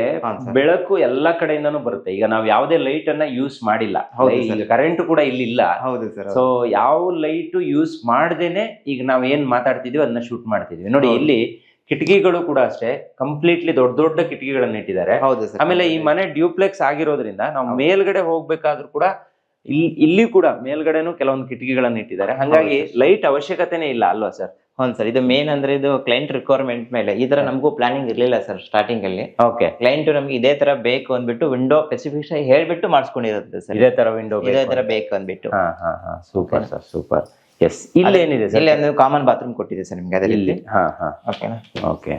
ಬೆಳಕು ಎಲ್ಲಾ ಕಡೆಯಿಂದನು ಬರುತ್ತೆ. ಈಗ ನಾವು ಯಾವುದೇ ಲೈಟ್ ಅನ್ನ ಯೂಸ್ ಮಾಡಿಲ್ಲ. ಹೌದು, ಈಗ. ಕರೆಂಟ್ ಕೂಡ ಇಲ್ಲಿ ಇಲ್ಲ ಹೌದು ಸರ್ ಸೊ ಯಾವ ಲೈಟ್ ಯೂಸ್ ಮಾಡ್ದೇನೆ ಈಗ ನಾವ್ ಏನ್ ಮಾತಾಡ್ತಿದೀವಿ ಅದನ್ನ ಶೂಟ್ ಮಾಡ್ತಿದೀವಿ. ನೋಡಿ ಇಲ್ಲಿ ಕಿಟಕಿಗಳು ಕೂಡ ಅಷ್ಟೇ ಕಂಪ್ಲೀಟ್ಲಿ ದೊಡ್ಡ ದೊಡ್ಡ ಕಿಟಕಿಗಳನ್ನ ಇಟ್ಟಿದ್ದಾರೆ. ಹೌದು ಸರ್. ಆಮೇಲೆ ಈ ಮನೆ ಡ್ಯೂಪ್ಲೆಕ್ಸ್ ಆಗಿರೋದ್ರಿಂದ ನಾವು ಮೇಲ್ಗಡೆ ಹೋಗ್ಬೇಕಾದ್ರೂ ಕೂಡ ಇಲ್ಲಿ ಇಲ್ಲಿ ಕೂಡ ಮೇಲ್ಗಡೆನೂ ಕೆಲವೊಂದು ಕಿಟಕಿಗಳನ್ನ ಇಟ್ಟಿದ್ದಾರೆ. ಹಾಗಾಗಿ ಲೈಟ್ ಅವಶ್ಯಕತೆನೇ ಇಲ್ಲ ಅಲ್ವಾ ಸರ್? ಹೌದು ಸರ್. ಇದು ಮೇನ್ ಅಂದ್ರೆ ಇದು ಕ್ಲೈಂಟ್ ರಿಕ್ವೈರ್ಮೆಂಟ್ ಮೇಲೆ ಈ ತರ ನಮಗೂ ಪ್ಲಾನಿಂಗ್ ಇರ್ಲಿಲ್ಲ ಸರ್ ಸ್ಟಾರ್ಟಿಂಗ್ ಅಲ್ಲಿ. ಓಕೆ ಕ್ಲೈಂಟ್ ನಮ್ಗೆ ಇದೇ ತರ ಬೇಕು ಅಂದ್ಬಿಟ್ಟು ವಿಂಡೋ ಸ್ಪೆಸಿಫಿಕ್ ಹೇಳ್ಬಿಟ್ಟು ಮಾಡಿಸ್ಕೊಂಡಿರುತ್ತೆ ಸರ್. ಇದೇ ತರ ವಿಂಡೋ ಇದೇ ತರ ಬೇಕು ಅಂದ್ಬಿಟ್ಟು. ಹಾ ಹಾ ಸೂಪರ್ ಸರ್ ಸೂಪರ್. ಎಸ್ ಇಲ್ಲಿ ಏನಿದೆ ಸರ್? ಇಲ್ಲಿ ಒಂದು ಕಾಮನ್ ಬಾತ್ರೂಮ್ ಕೊಟ್ಟಿದೆ ಸರ್ ನಿಮ್ಗೆ ಅದರಲ್ಲಿ. ಇಲ್ಲಿ? ಹಾ ಹಾ. ಓಕೆನಾ ಓಕೆ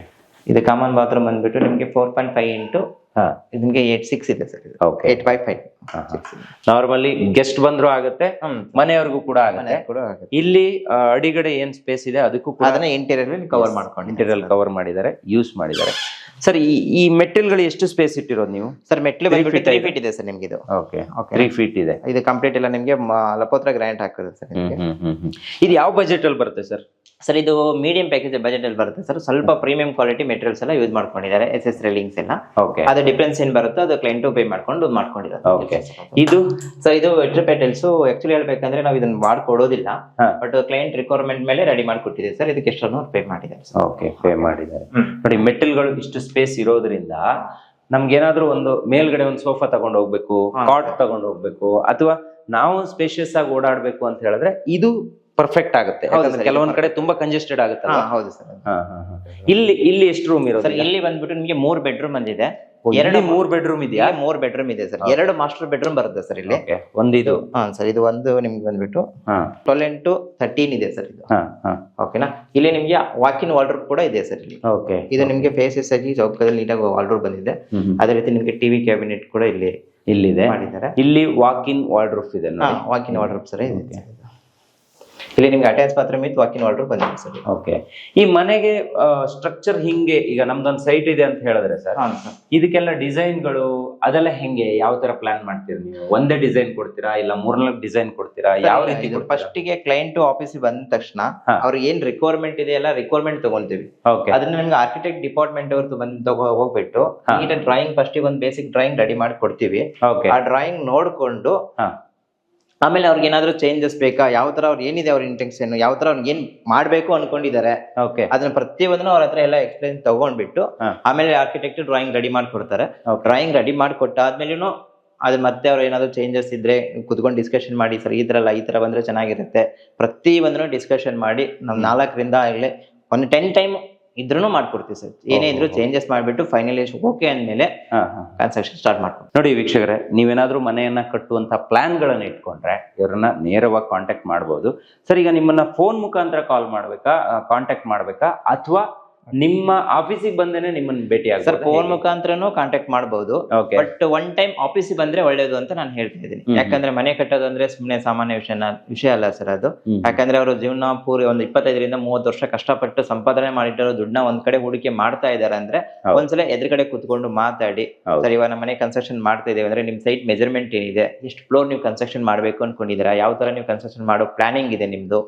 ಇದು ಕಾಮನ್ ಬಾತ್ರೂಮ್ ಬಂದ್ಬಿಟ್ಟು ನಿಮ್ಗೆ ಫೋರ್ ಪಾಯಿಂಟ್ ಫೈವ್ ಇಂಟು ಹಾ. ಇದಕ್ಕೆ ಏಟ್ ಸಿಕ್ಸ್ ಇದೆ sir okay eight five five normally guest ಬಂದ್ರು ಆಗುತ್ತೆ ಮನೆಯವ್ರಿಗೂ ಕೂಡ ಆಗುತ್ತೆ. ಕೂಡ ಆಗುತ್ತೆ. ಇಲ್ಲಿ ಅಡಿಗಡೆ ಏನ್ ಸ್ಪೇಸ್ ಇದೆ ಅದಕ್ಕೂ ಕೂಡ ಅದನ್ನ ಇಂಟೀರಿಯರ್ ಕವರ್ ಮಾಡ್ಕೊಂಡು ಇಂಟೀರಿಯರ್ ಕವರ್ ಮಾಡಿದ್ದಾರೆ ಯೂಸ್ ಮಾಡಿದ್ದಾರೆ. ಸರ್ ಈ ಈ ಗಳು ಎಷ್ಟು ಸ್ಪೇಸ್ ಇಟ್ಟಿರೋದು ನೀವು? ಸರ್ ಮೆಟ್ಲು ಬಂದ್ಬಿಟ್ಟು ತ್ರೀ ಫೀಟ್ ಇದೆ. ಸರ್ ನಿಮ್ಗೆ ಇದು. ಓಕೆ. ತ್ರೀ ಫೀಟ್ ಇದೆ. ಇದು ಕಂಪ್ಲೀಟ್ ಎಲ್ಲ ನಿಮ್ಗೆ ಲಪೋತ್ರ ಗ್ರ್ಯಾಂಟ್ ಹಾಕಿದೆ ಸರ್ ನಿಮ್ಗೆ. ಇದು ಯಾವ ಬಜೆಟ್ ಅಲ್ಲಿ ಬರುತ್ತೆ ಸರ್? ಸರ್ ಇದು ಮೀಡಿಯಂ ಪ್ಯಾಕೇಜ್ ಬಜೆಟ್ ಅಲ್ಲಿ ಬರುತ್ತೆ ಸರ್. ಸ್ವಲ್ಪ ಪ್ರೀಮಿಯಂ ಕ್ವಾಲಿಟಿ ಮೆಟೀರಿಯಲ್ಸ್ ಎಲ್ಲ ಯೂಸ್ ಮಾಡ್ಕೊಂಡಿದ್ದಾರೆ ಎಸ್ ಎಸ್ ರೇಲಿಂಗ್ಸ್ ಎಲ್ಲ. ಓಕೆ ಅದು ಡಿಫ್ರೆನ್ಸ್ ಏನ್ ಬರುತ್ತೋ ಅದು ಕ್ಲೈಂಟ್ ಪೇ ಮಾಡ್ಕೊಂಡು ಮಾಡ್ಕೊಂಡಿದ್ದಾರೆ ಓಕೆ ಇದು? ಸರ್ ಇದು ಪೆಟಲ್ಸ್ ಆಕ್ಚುಲಿ ಹೇಳ್ಬೇಕಂದ್ರೆ ನಾವು ಇದನ್ನ ಮಾಡ್ಕೊಡೋದಿಲ್ಲ ಬಟ್ ಕ್ಲೈಂಟ್ ರಿಕ್ವೈರ್ಮೆಂಟ್ ಮೇಲೆ ರೆಡಿ ಮಾಡಿಕೊಟ್ಟಿದೆ ಸರ್. ಇದಕ್ಕೆ ಎಷ್ಟು ಪೇ ಮಾಡಿದ್ದಾರೆ ಸರ್. ಓಕೆ ಪೇ ಮಾಡಿದ್ದಾರೆ. ನೋಡಿ ಮೆಟಲ್ಗಳು ಇಷ್ಟು ಸ್ಪೇಸ್ ಇರೋದ್ರಿಂದ ನಮ್ಗೇನಾದ್ರೂ ಒಂದು ಮೇಲ್ಗಡೆ ಒಂದು ಸೋಫಾ ತಗೊಂಡು ಹೋಗ್ಬೇಕು ಕಾಟ್. ತಗೊಂಡು ಹೋಗ್ಬೇಕು ಅಥವಾ ನಾವು ಸ್ಪೇಷಿಯಸ್ ಆಗಿ ಓಡಾಡ್ಬೇಕು ಅಂತ ಹೇಳಿದ್ರೆ ಇದು ಪರ್ಫೆಕ್ಟ್ ಆಗುತ್ತೆ. ಯಾಕಂದ್ರೆ ಕೆಲವೊಂದ್ ಕಡೆ ತುಂಬಾ ಕಂಜೆಸ್ಟೆಡ್ ಆಗುತ್ತೆ ಹೌದು ಸರ್ ಇಲ್ಲಿ ಇಲ್ಲಿ ಎಷ್ಟು ರೂಮ್ ಇರೋದು ಸರ್ ಇಲ್ಲಿ ಬಂದ್ಬಿಟ್ಟು ನಿಮಗೆ ಮೂರ್ ಬೆಡ್ರೂಮ್ ಬಂದಿದೆ ಎರಡು ಮೂರ್ ಬೆಡ್ರೂಮ್ ಇದೆಯಾ? ಮೂರ್ ಬೆಡ್ರೂಮ್ ಇದೆ ಸರ್. ಎರಡು ಮಾಸ್ಟರ್ ಬೆಡ್ರೂಮ್ ಬರುತ್ತೆ ಸರ್ ಇಲ್ಲಿ. ಒಂದಿದು ಒಂದು ಇದು. ಹಾ ಸರ್ ಇದು ಒಂದು ನಿಮ್ಗೆ ಬಂದ್ಬಿಟ್ಟು ಟ್ವೆಲ್ ಇಂಟು ಥರ್ಟೀನ್ ಇದೆ ಸರ್ ಇದು. ಹಾ ಹಾ. ಓಕೆನಾ ಇಲ್ಲಿ ನಿಮ್ಗೆ ವಾಕಿನ್ ವಾಲ್ಡರ್ ಕೂಡ ಇದೆ ಸರ್ ಇಲ್ಲಿ. ಓಕೆ ಇದು ನಿಮ್ಗೆ ಫೇಸಸ್ ಆಗಿ ಚೌಕದಲ್ಲಿ ನೀಟಾಗಿ ವಾಲ್ಡರ್ ಬಂದಿದೆ. ಅದೇ ರೀತಿ ನಿಮ್ಗೆ ಟಿವಿ ಕ್ಯಾಬಿನೆಟ್ ಕೂಡ ಇಲ್ಲಿ ಇಲ್ಲಿದೆ. ಮಾಡಿದ್ದಾರೆ. ಇಲ್ಲಿ ವಾಕಿನ್ ಇನ್ ವಾರ್ಡ್ರೂಫ್ ಇದೆ ವಾಕಿನ್ ವಾಲ್ಡರ್ ಸರ್ ಇದೆ. ಇಲ್ಲಿ ನಿಮ್ಗೆ ಅಟ್ಯಾಚ್ ಪಾತ್ರ ಮೀತ್ ವಾಕಿನ್ ಆರ್ಡರ್ ಬಂದಿದೆ ಸರ್ ಓಕೆ ಈ ಮನೆಗೆ ಸ್ಟ್ರಕ್ಚರ್ ಹಿಂಗೆ ಈಗ ನಮ್ದೊಂದು ಸೈಟ್ ಇದೆ ಅಂತ ಹೇಳಿದ್ರೆ ಸರ್ ಇದಕ್ಕೆಲ್ಲ ಡಿಸೈನ್ಗಳು ಅದೆಲ್ಲ ಹೆಂಗೆ ಯಾವ ತರ ಪ್ಲಾನ್ ಮಾಡ್ತೀರಿ ನೀವು? ಒಂದೇ ಡಿಸೈನ್ ಕೊಡ್ತೀರಾ ಇಲ್ಲ ಮೂರ್ನಾಲ್ಕು ಡಿಸೈನ್ ಕೊಡ್ತೀರಾ? ಯಾವ ರೀತಿ ಫಸ್ಟ್ಗೆ ಕ್ಲೈಂಟ್ ಆಫೀಸ್ ಬಂದ ತಕ್ಷಣ. ಅವ್ರಿಗೆ ಏನ್ ರಿಕ್ವೈರ್ಮೆಂಟ್ ಇದೆ ಎಲ್ಲ ರಿಕ್ವೈರ್ಮೆಂಟ್ ತಗೊಂತೀವಿ ಓಕೆ ಅದನ್ನ ನಿಮ್ಗೆ ಆರ್ಕಿಟೆಕ್ಟ್ ಡಿಪಾರ್ಟ್ಮೆಂಟ್ ಅವ್ರದ್ದು ಬಂದು ಹೋಗ್ಬಿಟ್ಟು ನೀಟ್ ಡ್ರಾಯಿಂಗ್ ಫಸ್ಟ್ ಒಂದು ಬೇಸಿಕ್ ಡ್ರಾಯಿಂಗ್ ರೆಡಿ ಮಾಡಿ ಕೊಡ್ತೀವಿ. ಓಕೆ ಆ ಡ್ರಾಯಿಂಗ್ ನೋಡ್ಕೊಂಡು ಹಾ. ಆಮೇಲೆ ಅವ್ರಿಗೆ ಏನಾದ್ರು ಚೇಂಜಸ್ ಬೇಕಾ? ಯಾವ ತರ ಅವ್ರು ಏನಿದೆ ಅವ್ರ ಇಂಟೆನ್ಷನ್ ಯಾವ ತರ ಅವ್ರಿಗೆ ಏನ್ ಮಾಡ್ಬೇಕು ಅನ್ಕೊಂಡಿದ್ದಾರೆ? ಓಕೆ ಅದನ್ನ ಪ್ರತಿಯೊಂದನ್ನು ಅವ್ರ ಹತ್ರ ಎಲ್ಲ ಎಕ್ಸ್ಪ್ಲೇನ್ ತಗೊಂಡ್ಬಿಟ್ಟು. ಆಮೇಲೆ ಆರ್ಕಿಟೆಕ್ಟ್ ಡ್ರಾಯಿಂಗ್ ರೆಡಿ ಮಾಡ್ಕೊಡ್ತಾರೆ. ಡ್ರಾಯಿಂಗ್ ರೆಡಿ ಮಾಡಿ ಅದ್ ಅದು ಮತ್ತೆ ಅವ್ರು ಏನಾದ್ರು ಚೇಂಜಸ್ ಇದ್ರೆ ಕುತ್ಕೊಂಡು ಡಿಸ್ಕಷನ್ ಮಾಡಿ ಸರ್ ಈ ತರ ಅಲ್ಲ ಈ ತರ ಬಂದ್ರೆ ಚೆನ್ನಾಗಿರುತ್ತೆ. ಪ್ರತಿ ಒಂದನ್ನು ಡಿಸ್ಕಷನ್ ಮಾಡಿ ನಮ್ ನಾಲ್ಕರಿಂದ ಆಗ್ಲಿ ಒಂದು ಟೆನ್ ಟೈಮ್ ಇದ್ರೂ ಮಾಡ್ಕೊಡ್ತೀವಿ ಸರ್. ಏನೇ ಇದ್ರು ಚೇಂಜಸ್ ಮಾಡ್ಬಿಟ್ಟು ಫೈನಲೈಸ್ ಓಕೆ ಅಂದ್ಮೇಲೆ ಹಾ ಹಾ. ಕನ್ಸ್ಟ್ರಕ್ಷನ್ ಸ್ಟಾರ್ಟ್ ಮಾಡ್ಕೊಂಡು ನೋಡಿ ವೀಕ್ಷಕರೇ ನೀವೇನಾದ್ರೂ ಮನೆಯನ್ನ ಕಟ್ಟುವಂತ ಪ್ಲಾನ್ಗಳನ್ನು ಇಟ್ಕೊಂಡ್ರೆ ಇವ್ರನ್ನ ನೇರವಾಗಿ ಕಾಂಟ್ಯಾಕ್ಟ್ ಮಾಡ್ಬೋದು. ಸರ್ ಈಗ ನಿಮ್ಮನ್ನ ಫೋನ್ ಮುಖಾಂತರ ಕಾಲ್ ಮಾಡ್ಬೇಕಾ ಕಾಂಟ್ಯಾಕ್ಟ್ ಮಾಡ್ಬೇಕಾ ಅಥವಾ ನಿಮ್ಮ ಆಫೀಸಿಗೆ ಬಂದೇನೆ ನಿಮ್ಮನ್ನ ಭೇಟಿ ಸರ್ ಫೋನ್ ಮುಖಾಂತರನು ಕಾಂಟ್ಯಾಕ್ಟ್ ಮಾಡಬಹುದು ಬಟ್ ಒನ್ ಟೈಮ್ ಆಫೀಸಿಗೆ ಬಂದ್ರೆ ಒಳ್ಳೇದು ಅಂತ ನಾನು ಹೇಳ್ತಾ ಇದ್ದೀನಿ. ಯಾಕಂದ್ರೆ ಮನೆ ಕಟ್ಟೋದು ಅಂದ್ರೆ ಸುಮ್ಮನೆ ಸಾಮಾನ್ಯ ವಿಷಯ ವಿಷಯ ಅಲ್ಲ ಸರ್ ಅದು. ಯಾಕಂದ್ರೆ ಅವರು ಜೀವನ ಪೂರಿ ಒಂದು ಇಪ್ಪತ್ತೈದರಿಂದ ಮೂವತ್ತು ವರ್ಷ ಕಷ್ಟಪಟ್ಟು ಸಂಪಾದನೆ ಮಾಡಿಟ್ಟಿರೋ ದುಡ್ಡನ್ನ ಒಂದ್ ಕಡೆ ಹೂಡಿಕೆ ಮಾಡ್ತಾ ಇದಾರೆ ಅಂದ್ರೆ. ಒಂದ್ಸಲ ಎದುರುಗಡೆ ಕುತ್ಕೊಂಡು ಮಾತಾಡಿ. ಸರ್ ಇವಾಗ ನಮ್ಮ ಮನೆ ಕನ್ಸ್ಟ್ರಕ್ಷನ್ ಮಾಡ್ತಾ ಇದ್ದೇವೆ ಅಂದ್ರೆ ನಿಮ್ ಸೈಟ್ ಮೆಜರ್ಮೆಂಟ್ ಏನಿದೆ? ಎಷ್ಟು ಫ್ಲೋರ್ ನೀವು ಕನ್ಸ್ಟ್ರಕ್ಷನ್ ಮಾಡ್ಬೇಕು ಅನ್ಕೊಂಡಿದ್ದೀರಾ? ಯಾವ ತರ ನೀವು ಕನ್ಸ್ಟ್ರಕ್ಷನ್ ಮಾಡೋ ಪ್ಲಾನಿಂಗ್ ಇದೆ ನಿಮ್ದು?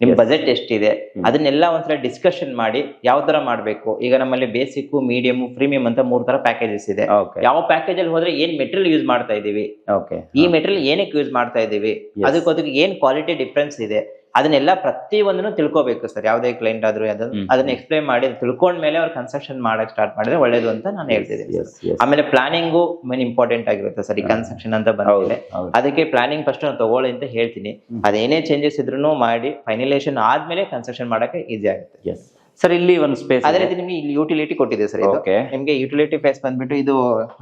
ನಿಮ್. ಬಜೆಟ್ ಎಷ್ಟಿದೆ? ಅದನ್ನೆಲ್ಲ ಒಂದ್ಸಲ ಡಿಸ್ಕಷನ್ ಮಾಡಿ ಯಾವ ತರ ಮಾಡ್ಬೇಕು? ಈಗ ನಮ್ಮಲ್ಲಿ ಬೇಸಿಕ್ ಮೀಡಿಯಂ ಪ್ರೀಮಿಯಂ ಅಂತ ಮೂರ್ ತರ ಪ್ಯಾಕೇಜಸ್ ಇದೆ. ಯಾವ ಪ್ಯಾಕೇಜ್ ಅಲ್ಲಿ ಹೋದ್ರೆ ಏನ್ ಮೆಟೀರಿಯಲ್ ಯೂಸ್ ಮಾಡ್ತಾ ಇದೀವಿ? ಓಕೆ ಈ ಮೆಟೀರಿಯಲ್ ಏನಕ್ಕೆ ಯೂಸ್ ಮಾಡ್ತಾ ಇದೀವಿ? ಅದಕ್ಕೆ ಏನ್ ಕ್ವಾಲಿಟಿ ಡಿಫ್ರೆನ್ಸ್ ಇದೆ? ಅದನ್ನೆಲ್ಲ ಪ್ರತಿ ಒಂದನ್ನು ತಿಳ್ಕೊಬೇಕು ಸರ್. ಯಾವುದೇ ಕ್ಲೈಂಟ್ ಆದ್ರೂ ಅದನ್ನ. ಅದನ್ನ ಎಕ್ಸ್ಪ್ಲೈನ್ ಮಾಡಿ ತಿಳ್ಕೊಂಡ ಮೇಲೆ ಅವ್ರು ಕನ್ಸ್ಟ್ರಕ್ಷನ್ ಮಾಡಕ್ ಸ್ಟಾರ್ಟ್ ಮಾಡಿದ್ರೆ ಒಳ್ಳೇದು ಅಂತ ನಾನು ಹೇಳ್ತಿದ್ದೀನಿ ಆಮೇಲೆ ಪ್ಲಾನಿಂಗು ಮೇನ್ ಇಂಪಾರ್ಟೆಂಟ್ ಆಗಿರುತ್ತೆ ಸರ್ ಈ ಕನ್ಸ್ಟ್ರಕ್ಷನ್ ಅಂತ ಬಂದಿದೆ ಅದಕ್ಕೆ ಪ್ಲಾನಿಂಗ್ ಫಸ್ಟ್ ನಾನು ತಗೊಳ್ಳಿ ಅಂತ ಹೇಳ್ತೀನಿ. ಅದೇನೇ ಚೇಂಜಸ್ ಇದ್ರೂ ಮಾಡಿ ಫೈನಲೈಸೇಷನ್ ಆದ್ಮೇಲೆ ಕನ್ಸ್ಟ್ರಕ್ಷನ್ ಮಾಡಕ್ಕೆ ಈಸಿ ಆಗುತ್ತೆ. ಸರ್ ಇಲ್ಲಿ ಒಂದು ಸ್ಪೇಸ್ ಅದೇ ರೀತಿ ನಿಮಗೆ ಇಲ್ಲಿ ಯುಟಿಲಿಟಿ ಕೊಟ್ಟಿದೆ ಸರ್ ಇದು. ನಿಮ್ಗೆ ಯುಟಿಲಿಟಿ ಫೇಸ್ ಬಂದ್ಬಿಟ್ಟು ಇದು